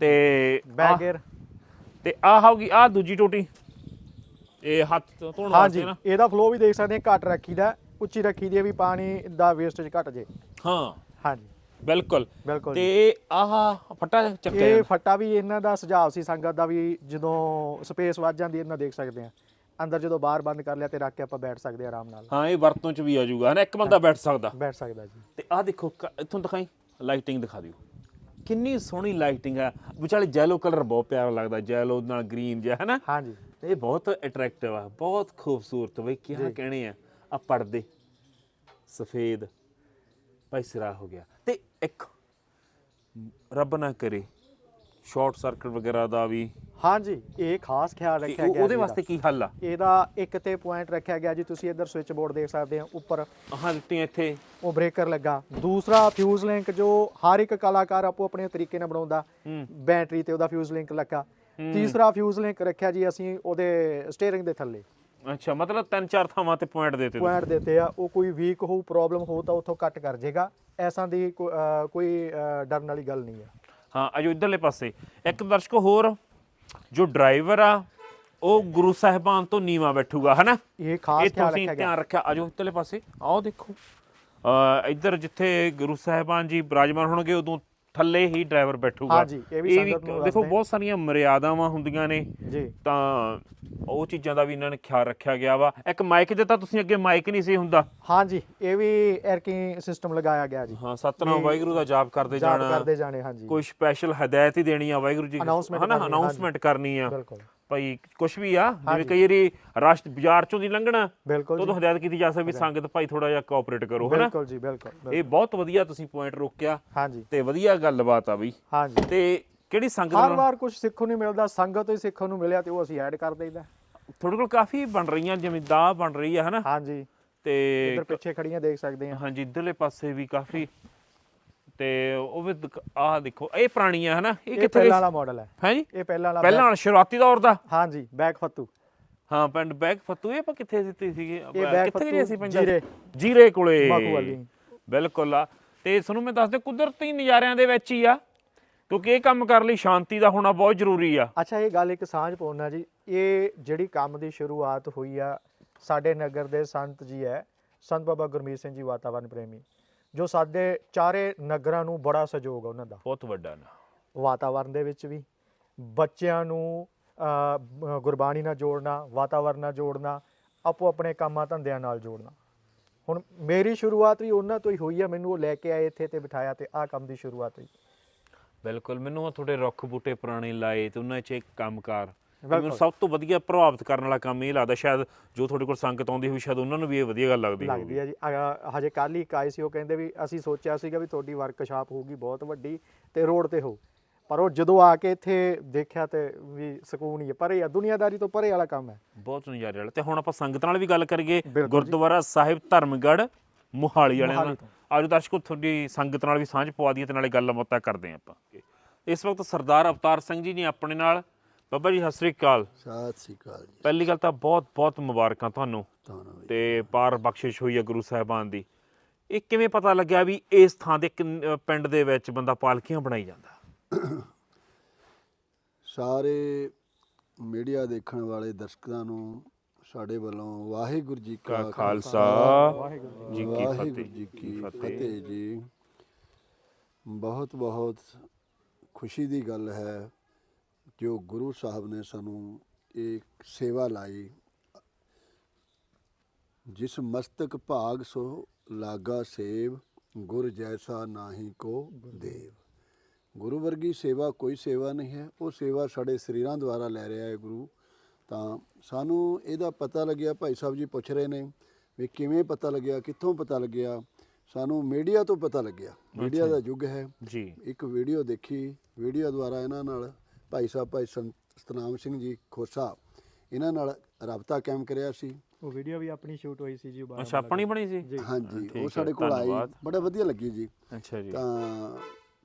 ਤੇ ਬੈਕ ਆਹ- ਗੇਅਰ ਤੇ ਆ ਹੋਗੀ ਆ ਦੂਜੀ ਟੋਟੀ। ਇਹ ਹੱਥ ਧੋਣ ਹਾਂਜੀ ਵਾਸਤੇ ਨਾ। ਇਹਦਾ ਫਲੋ ਵੀ ਦੇਖ ਸਕਦੇ ਹਾਂ ਘੱਟ ਰੱਖੀਦਾ ਉੱਚੀ ਰੱਖੀ ਦੀ ਹੈ ਵੀ ਪਾਣੀ ਦਾ ਵੇਸਟੇਜ ਘਟ ਜੇ। ਹਾਂ। ਹਾਂਜੀ। ਬਿਲਕੁਲ। ਬਿਲਕੁਲ। ਤੇ ਆਹ ਫੱਟਾ ਚੱਕਿਆ ਇਹ ਜਾਂਦਾ। ਫੱਟਾ ਵੀ ਇਹਨਾਂ ਦਾ ਸੁਝਾਅ ਸੀ ਸੰਗਤ ਦਾ ਵੀ ਜਦੋਂ ਸਪੇਸ ਵੱਧ ਜਾਂਦੀ ਇਹਨਾਂ ਦੇਖ ਸਕਦੇ ਆ ਅੰਦਰ ਜਦੋਂ ਬਾਹਰ ਬੰਦ ਕਰ ਲਿਆ ਤੇ ਰੱਖ ਕੇ ਆਪਾਂ ਬੈਠ ਸਕਦੇ ਆ ਆਰਾਮ ਨਾਲ। ਹਾਂ ਇਹ ਵਰਤੋਂ ਚ ਵੀ ਆ ਜਾਊਗਾ। ਨਾ ਇੱਕ ਬੰਦਾ ਬੈਠ ਸਕਦਾ। ਬੈਠ ਸਕਦਾ ਜੀ। ਤੇ ਆਹ ਦੇਖੋ ਕ- ਇੱਥੋਂ ਦਿਖਾਈ। ਲਾਈਟਿੰਗ ਦਿਖਾ ਦਿਓ। ਕਿੰਨੀ ਸੋਹਣੀ ਲਾਈਟਿੰਗ ਆ ਵਿਚਾਲੇ ਜੈਲੋ ਕਲਰ ਬਹੁਤ ਪਿਆਰਾ ਲੱਗਦਾ ਜੈਲੋ ਨਾਲ ਗ੍ਰੀਨ ਜਿਹਾ ਹੈ ਨਾ? ਹਾਂਜੀ। ਇਹ ਬਹੁਤ ਅਟਰੈਕਟਿਵ ਆ ਬਹੁਤ ਖੂਬਸੂਰਤ ਬਈ ਕੀ ਕਹਿਣੇ ਆ। ਆ ਪਰਦੇ ਸਫੇਦ ਭਾਈ ਸਿਰਾ ਹੋ ਗਿਆ। ਤੇ ਇੱਕ ਰੱਬ ਨਾ ਕਰੇ ਸ਼ਾਰਟ ਸਰਕਟ ਵਗੈਰਾ ਦਾ ਵੀ। ਹਾਂਜੀ ਇਹ ਖਾਸ ਖਿਆਲ ਰੱਖਿਆ ਗਿਆ ਉਹਦੇ ਵਾਸਤੇ ਕੀ ਹੱਲ ਆ? ਇਹਦਾ। ਇੱਕ ਤੇ ਪੁਆਇੰਟ ਰੱਖਿਆ ਗਿਆ ਜੀ ਤੁਸੀਂ ਇੱਧਰ ਸਵਿਚ ਬੋਰਡ ਦੇਖ ਸਕਦੇ ਆ ਉੱਪਰ ਆਹ ਦਿੱਤੀਆਂ ਇੱਥੇ। ਉਹ ਬ੍ਰੇਕਰ ਲੱਗਾ। ਦੂਸਰਾ ਫਿਊਜ਼ ਲਿੰਕ ਜੋ ਹਰ ਇੱਕ ਕਲਾਕਾਰ ਆਪੋ ਆਪਣੇ ਤਰੀਕੇ ਨਾਲ ਬਣਾਉਂਦਾ ਹੂੰ। ਬੈਟਰੀ ਤੇ ਉਹਦਾ ਫਿਊਜ਼ ਲਿੰਕ ਲੱਗਾ। ਤੀਸਰਾ ਫਿਊਜ਼ ਲਿੰਕ ਰੱਖਿਆ ਜੀ ਅਸੀਂ ਉਹਦੇ ਸਟੀਅਰਿੰਗ ਦੇ ਥੱਲੇ। ਅੱਛਾ ਮਤਲਬ ਤਿੰਨ ਚਾਰ ਥਾਵਾਂ ਤੇ ਪੁਆਇੰਟ ਦੇਤੇ। ਪੁਆਇੰਟ ਦਿੱਤੇ ਆ ਉਹ ਕੋਈ ਵੀਕ ਹੋਊ ਪ੍ਰੋਬਲਮ ਹੋ ਤਾਂ ਉੱਥੋਂ ਕੱਟ ਕਰ ਜੇਗਾ। ਐਸਾਂ ਦੀ ਕੋਈ ਡਰਨ ਵਾਲੀ ਗੱਲ ਨਹੀਂ ਆ। ਹਾਂ ਅਜੋ ਇਧਰਲੇ ਪਾਸੇ। ਇੱਕ ਦਰਸ਼ਕੋ ਹੋਰ ਜੋ ਡਰਾਈਵਰ ਆ ਉਹ ਗੁਰੂ ਸਾਹਿਬਾਨ ਤੋਂ ਨੀਵਾ ਬੈਠੂਗਾ ਹਨਾ? ਇਹ ਖਾਸ ਇਹ ਖਿਆਲ ਤੁਸੀਂ ਰੱਖਿਆ ਗਿਆ। ਧਿਆਨ ਰੱਖਿਆ। ਅਜੋ ਇਧਰਲੇ ਪਾਸੇ ਆਓ ਦੇਖੋ। ਅ ਇੱਧਰ ਜਿੱਥੇ ਗੁਰੂ ਸਾਹਿਬਾਨ ਜੀ ਬਿਰਾਜਮਾਨ ਹੋਣਗੇ ਉਦੋਂ ਥੱਲੇ ਹੀ ਡਰਾਈਵਰ ਬੈਠੂਗਾ। ਹਾਂਜੀ, ਇਹ ਵੀ ਸੰਗਤ ਨੂੰ ਦੇਖੋ। ਬਹੁਤ ਸਾਰੀਆਂ ਮਰਿਆਦਾਵਾਂ ਹੁੰਦੀਆਂ ਨੇ। ਜੀ। ਤਾਂ ਉਹ ਚੀਜ਼ਾਂ ਦਾ ਵੀ ਇਹਨਾਂ ਨੇ ਖਿਆਲ ਰੱਖਿਆ ਗਿਆ ਵਾ। ਇੱਕ ਮਾਈਕ ਦਿੱਤਾ ਤੁਸੀਂ ਅੱਗੇ ਮਾਈਕ ਨਹੀਂ ਸੀ ਹੁੰਦਾ। ਹਾਂਜੀ ਇਹ ਵੀ ਐਰਕਿੰਗ ਸਿਸਟਮ ਲਗਾਇਆ ਗਿਆ ਜੀ। ਹਾਂ ਸਤਨਾਮ ਵਾਹਿਗੁਰੂ ਦਾ ਜਾਪ ਕਰਦੇ ਜਾਣਾ। ਕਰਦੇ ਜਾਣੇ ਹਾਂਜੀ। ਕੋਈ ਸਪੈਸ਼ਲ ਹਦਾਇਤ ਹੀ ਦੇਣੀ ਆ ਵਾਹਿਗੁਰੂ ਜੀ ਹਨਾ ਅਨਾਉਂਸਮੈਂਟ ਕਰਨੀ ਆ। ਬਿਲਕੁਲ। ਭਾਈ ਕੁਛ ਵੀ ਆ ਜਿਵੇਂ ਕਈ ਵਾਰੀ ਰਸ਼ ਬਾਜ਼ਾਰ ਚੋਂ ਦੀ ਲੰਘਣਾ ਬਿਲਕੁਲ ਤਾਂ ਉਦੋਂ ਹਦਾਇਤ ਕੀਤੀ ਜਾ ਸਕਦੀ ਵੀ ਸੰਗਤ ਭਾਈ ਥੋੜਾ ਜਿਹਾ ਕੋਆਪਰੇਟ ਕਰੋ ਹਨਾ? ਬਿਲਕੁਲ ਜੀ ਬਿਲਕੁਲ। ਇਹ ਬਹੁਤ ਵਧੀਆ ਤੁਸੀਂ ਪੁਆਇੰਟ ਰੋਕਿਆ ਹਾਂਜੀ। ਤੇ ਵਧੀਆ ਗੱਲਬਾਤ ਆ ਬਈ। ਹਾਂਜੀ। ਤੇ ਕਿਹੜੀ ਸੰਗਤ ਹਰ ਵਾਰ ਕੁਝ ਸਿੱਖਣ ਨੂੰ ਮਿਲਦਾ ਸੰਗਤ ਹੀ ਸਿੱਖਣ ਨੂੰ ਮਿਲਿਆ ਤੇ ਉਹ ਅਸੀਂ ਐਡ ਕਰ ਦਈਦਾ। ਤੁਹਾਡੇ ਕੋਲ ਕਾਫੀ ਬਣ ਰਹੀਆਂ ਜਿਵੇਂ ਦਾਹ ਬਣ ਰਹੀ ਆ ਹਨਾ? ਹਾਂਜੀ। ਤੇ ਇੱਧਰ ਪਿੱਛੇ ਖੜੀਆਂ ਦੇਖ ਸਕਦੇ ਆ। ਹਾਂਜੀ ਇਧਰਲੇ ਪਾਸੇ ਵੀ ਕਾਫੀ ਤੇ ਉਹ ਵੀ ਆਹ ਦੇਖੋ ਇਹ ਪੁਰਾਣੀ ਆ ਹਨਾ ਇਹ ਕਿੱਥੇ ਪਹਿਲਾਂ ਵਾਲਾ ਮਾਡਲ ਹੈ। ਹੈ ਜੀ? ਇਹ ਪਹਿਲਾਂ ਵਾਲਾ ਪਹਿਲਾਂ ਵਾਲਾ ਸ਼ੁਰੂਆਤੀ ਦੌਰ ਦਾ? back- ਹਾਂਜੀ ਬੈਕ ਫੱਤੂ। ਹਾਂ ਪਿੰਡ ਬੈਗ ਫਤੂ ਇਹ ਆਪਾਂ ਕਿੱਥੇ ਦਿੱਤੀ ਸੀਗੇ? ਕਿੱਥੇ ਗਏ ਸੀ ਪੰਜਾਬ ਜੀਰੇ। ਜੀਰੇ ਕੋਲੇ। ਬਿਲਕੁਲ ਆ। ਤੇ ਤੁਹਾਨੂੰ ਮੈਂ ਦੱਸਦੇ ਕੁਦਰਤੀ ਨਜ਼ਾਰਿਆਂ ਦੇ ਵਿੱਚ ਹੀ ਆ। ਕਿਉਂਕਿ ਇਹ ਕੰਮ ਕਰਨ ਲਈ ਸ਼ਾਂਤੀ ਦਾ ਹੋਣਾ ਬਹੁਤ ਜ਼ਰੂਰੀ ਆ। ਅੱਛਾ ਇਹ ਗੱਲ ਇੱਕ ਸਾਂਝ ਪਾਉਣਾ ਜੀ। ਇਹ ਜਿਹੜੀ ਕੰਮ ਦੀ ਸ਼ੁਰੂਆਤ ਹੋਈ ਆ ਸਾਡੇ ਨਗਰ ਦੇ ਸੰਤ ਜੀ ਹੈ ਸੰਤ ਬਾਬਾ ਗੁਰਮੀਤ ਸਿੰਘ ਜੀ ਵਾਤਾਵਰਨ ਪ੍ਰੇਮੀ। ਜੋ ਸਾਡੇ ਚਾਰੇ ਨਗਰਾਂ ਨੂੰ ਬੜਾ ਸਹਿਯੋਗ ਆ ਉਹਨਾਂ ਦਾ। ਬਹੁਤ ਵੱਡਾ ਨਾ। ਵਾਤਾਵਰਨ ਦੇ ਵਿੱਚ ਵੀ ਬੱਚਿਆਂ ਨੂੰ ਗੁਰਬਾਣੀ ਨਾਲ ਜੋੜਨਾ ਵਾਤਾਵਰਨ ਨਾਲ ਜੋੜਨਾ ਆਪੋ ਆਪਣੇ ਕੰਮਾਂ ਧੰਦਿਆਂ ਨਾਲ ਜੋੜਨਾ। ਹੁਣ ਮੇਰੀ ਸ਼ੁਰੂਆਤ ਵੀ ਉਹਨਾਂ ਤੋਂ ਹੀ ਹੋਈ ਆ ਮੈਨੂੰ ਉਹ ਲੈ ਕੇ ਆਏ ਇੱਥੇ ਤੇ ਬਿਠਾਇਆ ਤੇ ਆਹ ਕੰਮ ਦੀ ਸ਼ੁਰੂਆਤ ਹੋਈ। ਬਿਲਕੁਲ ਮੈਨੂੰ ਉਹ ਤੁਹਾਡੇ ਰੁੱਖ ਬੂਟੇ ਪੁਰਾਣੇ ਲਾਏ ਤੇ ਉਹਨਾਂ 'ਚ ਇੱਕ ਕੰਮਕਾਰ। ਮੈਨੂੰ ਸਭ ਤੋਂ ਵਧੀਆ ਪ੍ਰਭਾਵਿਤ ਕਰਨ ਵਾਲਾ ਕੰਮ ਇਹ ਲੱਗਦਾ ਸ਼ਾਇਦ ਜੋ ਤੁਹਾਡੇ ਕੋਲ ਸੰਗਤ ਆਉਂਦੀ ਹੋਈ ਸ਼ਾਇਦ ਉਹਨਾਂ ਨੂੰ ਵੀ ਇਹ ਵਧੀਆ ਗੱਲ ਲੱਗਦੀ ਲੱਗਦੀ ਆ ਜੀ। ਹਜੇ ਕੱਲ ਹੀ ਆਏ ਸੀ ਉਹ ਕਹਿੰਦੇ ਵੀ ਅਸੀਂ ਸੋਚਿਆ ਸੀਗਾ ਵੀ ਤੁਹਾਡੀ ਵਰਕਸ਼ਾਪ ਹੋਊਗੀ ਬਹੁਤ ਵੱਡੀ ਤੇ ਰੋਡ ਤੇ ਹੋ ਪਰ ਉਹ ਜਦੋਂ ਆ ਕੇ ਇੱਥੇ ਦੇਖਿਆ ਤੇ ਵੀ ਸਕੂਨ ਹੀ ਹੈ ਪਰੇ ਆ ਦੁਨੀਆਦਾਰੀ ਤੋਂ ਪਰੇ ਵਾਲਾ ਕੰਮ ਹੈ। ਬਹੁਤ ਨਜ਼ਾਰੇ ਵਾਲਾ। ਤੇ ਹੁਣ ਆਪਾਂ ਸੰਗਤ ਨਾਲ ਵੀ ਗੱਲ ਕਰੀਏ। ਗੁਰਦੁਆਰਾ ਸਾਹਿਬ ਧਰਮਗੜ੍ਹ ਮੁਹਾਲੀ ਵਾਲਿਆਂ ਨਾਲ। ਆਜੋ ਦਰਸ਼ਕੋ ਤੁਹਾਡੀ ਸੰਗਤ ਨਾਲ ਵੀ ਸਾਂਝ ਪਵਾ ਦਈਏ ਤੇ ਨਾਲੇ ਗੱਲਾਂ ਬਾਤਾਂ ਕਰਦੇ ਹਾਂ ਆਪਾਂ। ਇਸ ਵਕਤ ਸਰਦਾਰ ਅਵਤਾਰ ਸਿੰਘ ਜੀ ਨੇ ਆਪਣੇ ਨਾਲ ਬਾਬਾ ਜੀ ਸਤਿ ਸ੍ਰੀ ਅਕਾਲ। ਸਤਿ ਸ੍ਰੀ ਅਕਾਲ ਜੀ। ਪਹਿਲੀ ਗੱਲ ਤਾਂ ਬਹੁਤ ਬਹੁਤ ਮੁਬਾਰਕਾਂ ਤੁਹਾਨੂੰ ਧੰਨਵਾਦ ਤੇ ਪਾਰ ਬਖਸ਼ਿਸ਼ ਹੋਈ ਹੈ ਗੁਰੂ ਸਾਹਿਬਾਨ ਦੀ। ਇਹ ਕਿਵੇਂ ਪਤਾ ਲੱਗਿਆ ਵੀ ਇਸ ਥਾਂ ਦੇ ਪਿੰਡ ਦੇ ਵਿੱਚ ਬੰਦਾ ਪਾਲਕੀਆਂ ਬਣਾਈ ਜਾਂਦਾ? ਸਾਰੇ ਮੀਡੀਆ ਦੇਖਣ ਵਾਲੇ ਦਰਸ਼ਕਾਂ ਨੂੰ ਸਾਡੇ ਵੱਲੋਂ ਵਾਹਿਗੁਰੂ ਜੀ ਕਾ ਖਾਲਸਾ। ਵਾਹਿਗੁਰੂ ਜੀ ਕੀ ਫਤਿਹ। ਜੀ ਕੀ ਫਤਿਹ। ਜੀ ਬਹੁਤ ਬਹੁਤ ਖੁਸ਼ੀ ਦੀ ਗੱਲ ਹੈ ਜੋ ਗੁਰੂ ਸਾਹਿਬ ਨੇ ਸਾਨੂੰ ਇਹ ਸੇਵਾ ਲਾਈ ਜਿਸ ਮਸਤਕ ਭਾਗ ਸੋ ਲਾਗਾ ਸੇਵ ਗੁਰ ਜੈਸਾ ਨਾਹੀ ਕੋ ਦੇਵ। ਗੁਰੂ ਵਰਗੀ ਸੇਵਾ ਕੋਈ ਸੇਵਾ ਨਹੀਂ ਹੈ ਉਹ ਸੇਵਾ ਸਾਡੇ ਸਰੀਰਾਂ ਦੁਆਰਾ ਲੈ ਰਿਹਾ ਹੈ ਗੁਰੂ। ਤਾਂ ਸਾਨੂੰ ਇਹਦਾ ਪਤਾ ਲੱਗਿਆ ਭਾਈ ਸਾਹਿਬ ਜੀ ਪੁੱਛ ਰਹੇ ਨੇ ਵੀ ਕਿਵੇਂ ਪਤਾ ਲੱਗਿਆ ਕਿੱਥੋਂ ਪਤਾ ਲੱਗਿਆ? ਸਾਨੂੰ ਮੀਡੀਆ ਤੋਂ ਪਤਾ ਲੱਗਿਆ। ਮੀਡੀਆ ਦਾ ਯੁੱਗ ਹੈ। ਜੀ। ਇੱਕ ਵੀਡੀਓ ਦੇਖੀ ਵੀਡੀਓ ਦੁਆਰਾ ਇਹਨਾਂ ਨਾਲ ਭਾਈ ਸਾਹਿਬ ਭਾਈ ਸੰਤ ਸਤਨਾਮ ਸਿੰਘ ਜੀ ਖੋਸਾ ਇਹਨਾਂ ਨਾਲ ਰਾਬਤਾ ਕਾਇਮ ਕਰਿਆ ਸੀ। ਉਹ ਵੀਡੀਓ ਵੀ ਆਪਣੀ ਸ਼ੂਟ ਹੋਈ ਸੀ ਜੀ ਬਾਰਾਂ ਅੱਛਾ ਆਪਣੀ ਬਣੀ ਸੀ? ਹਾਂਜੀ ਉਹ ਸਾਡੇ ਕੋਲ ਆਈ। ਬੜਾ ਵਧੀਆ ਲੱਗੀ ਜੀ। ਅੱਛਾ ਜੀ। ਤਾਂ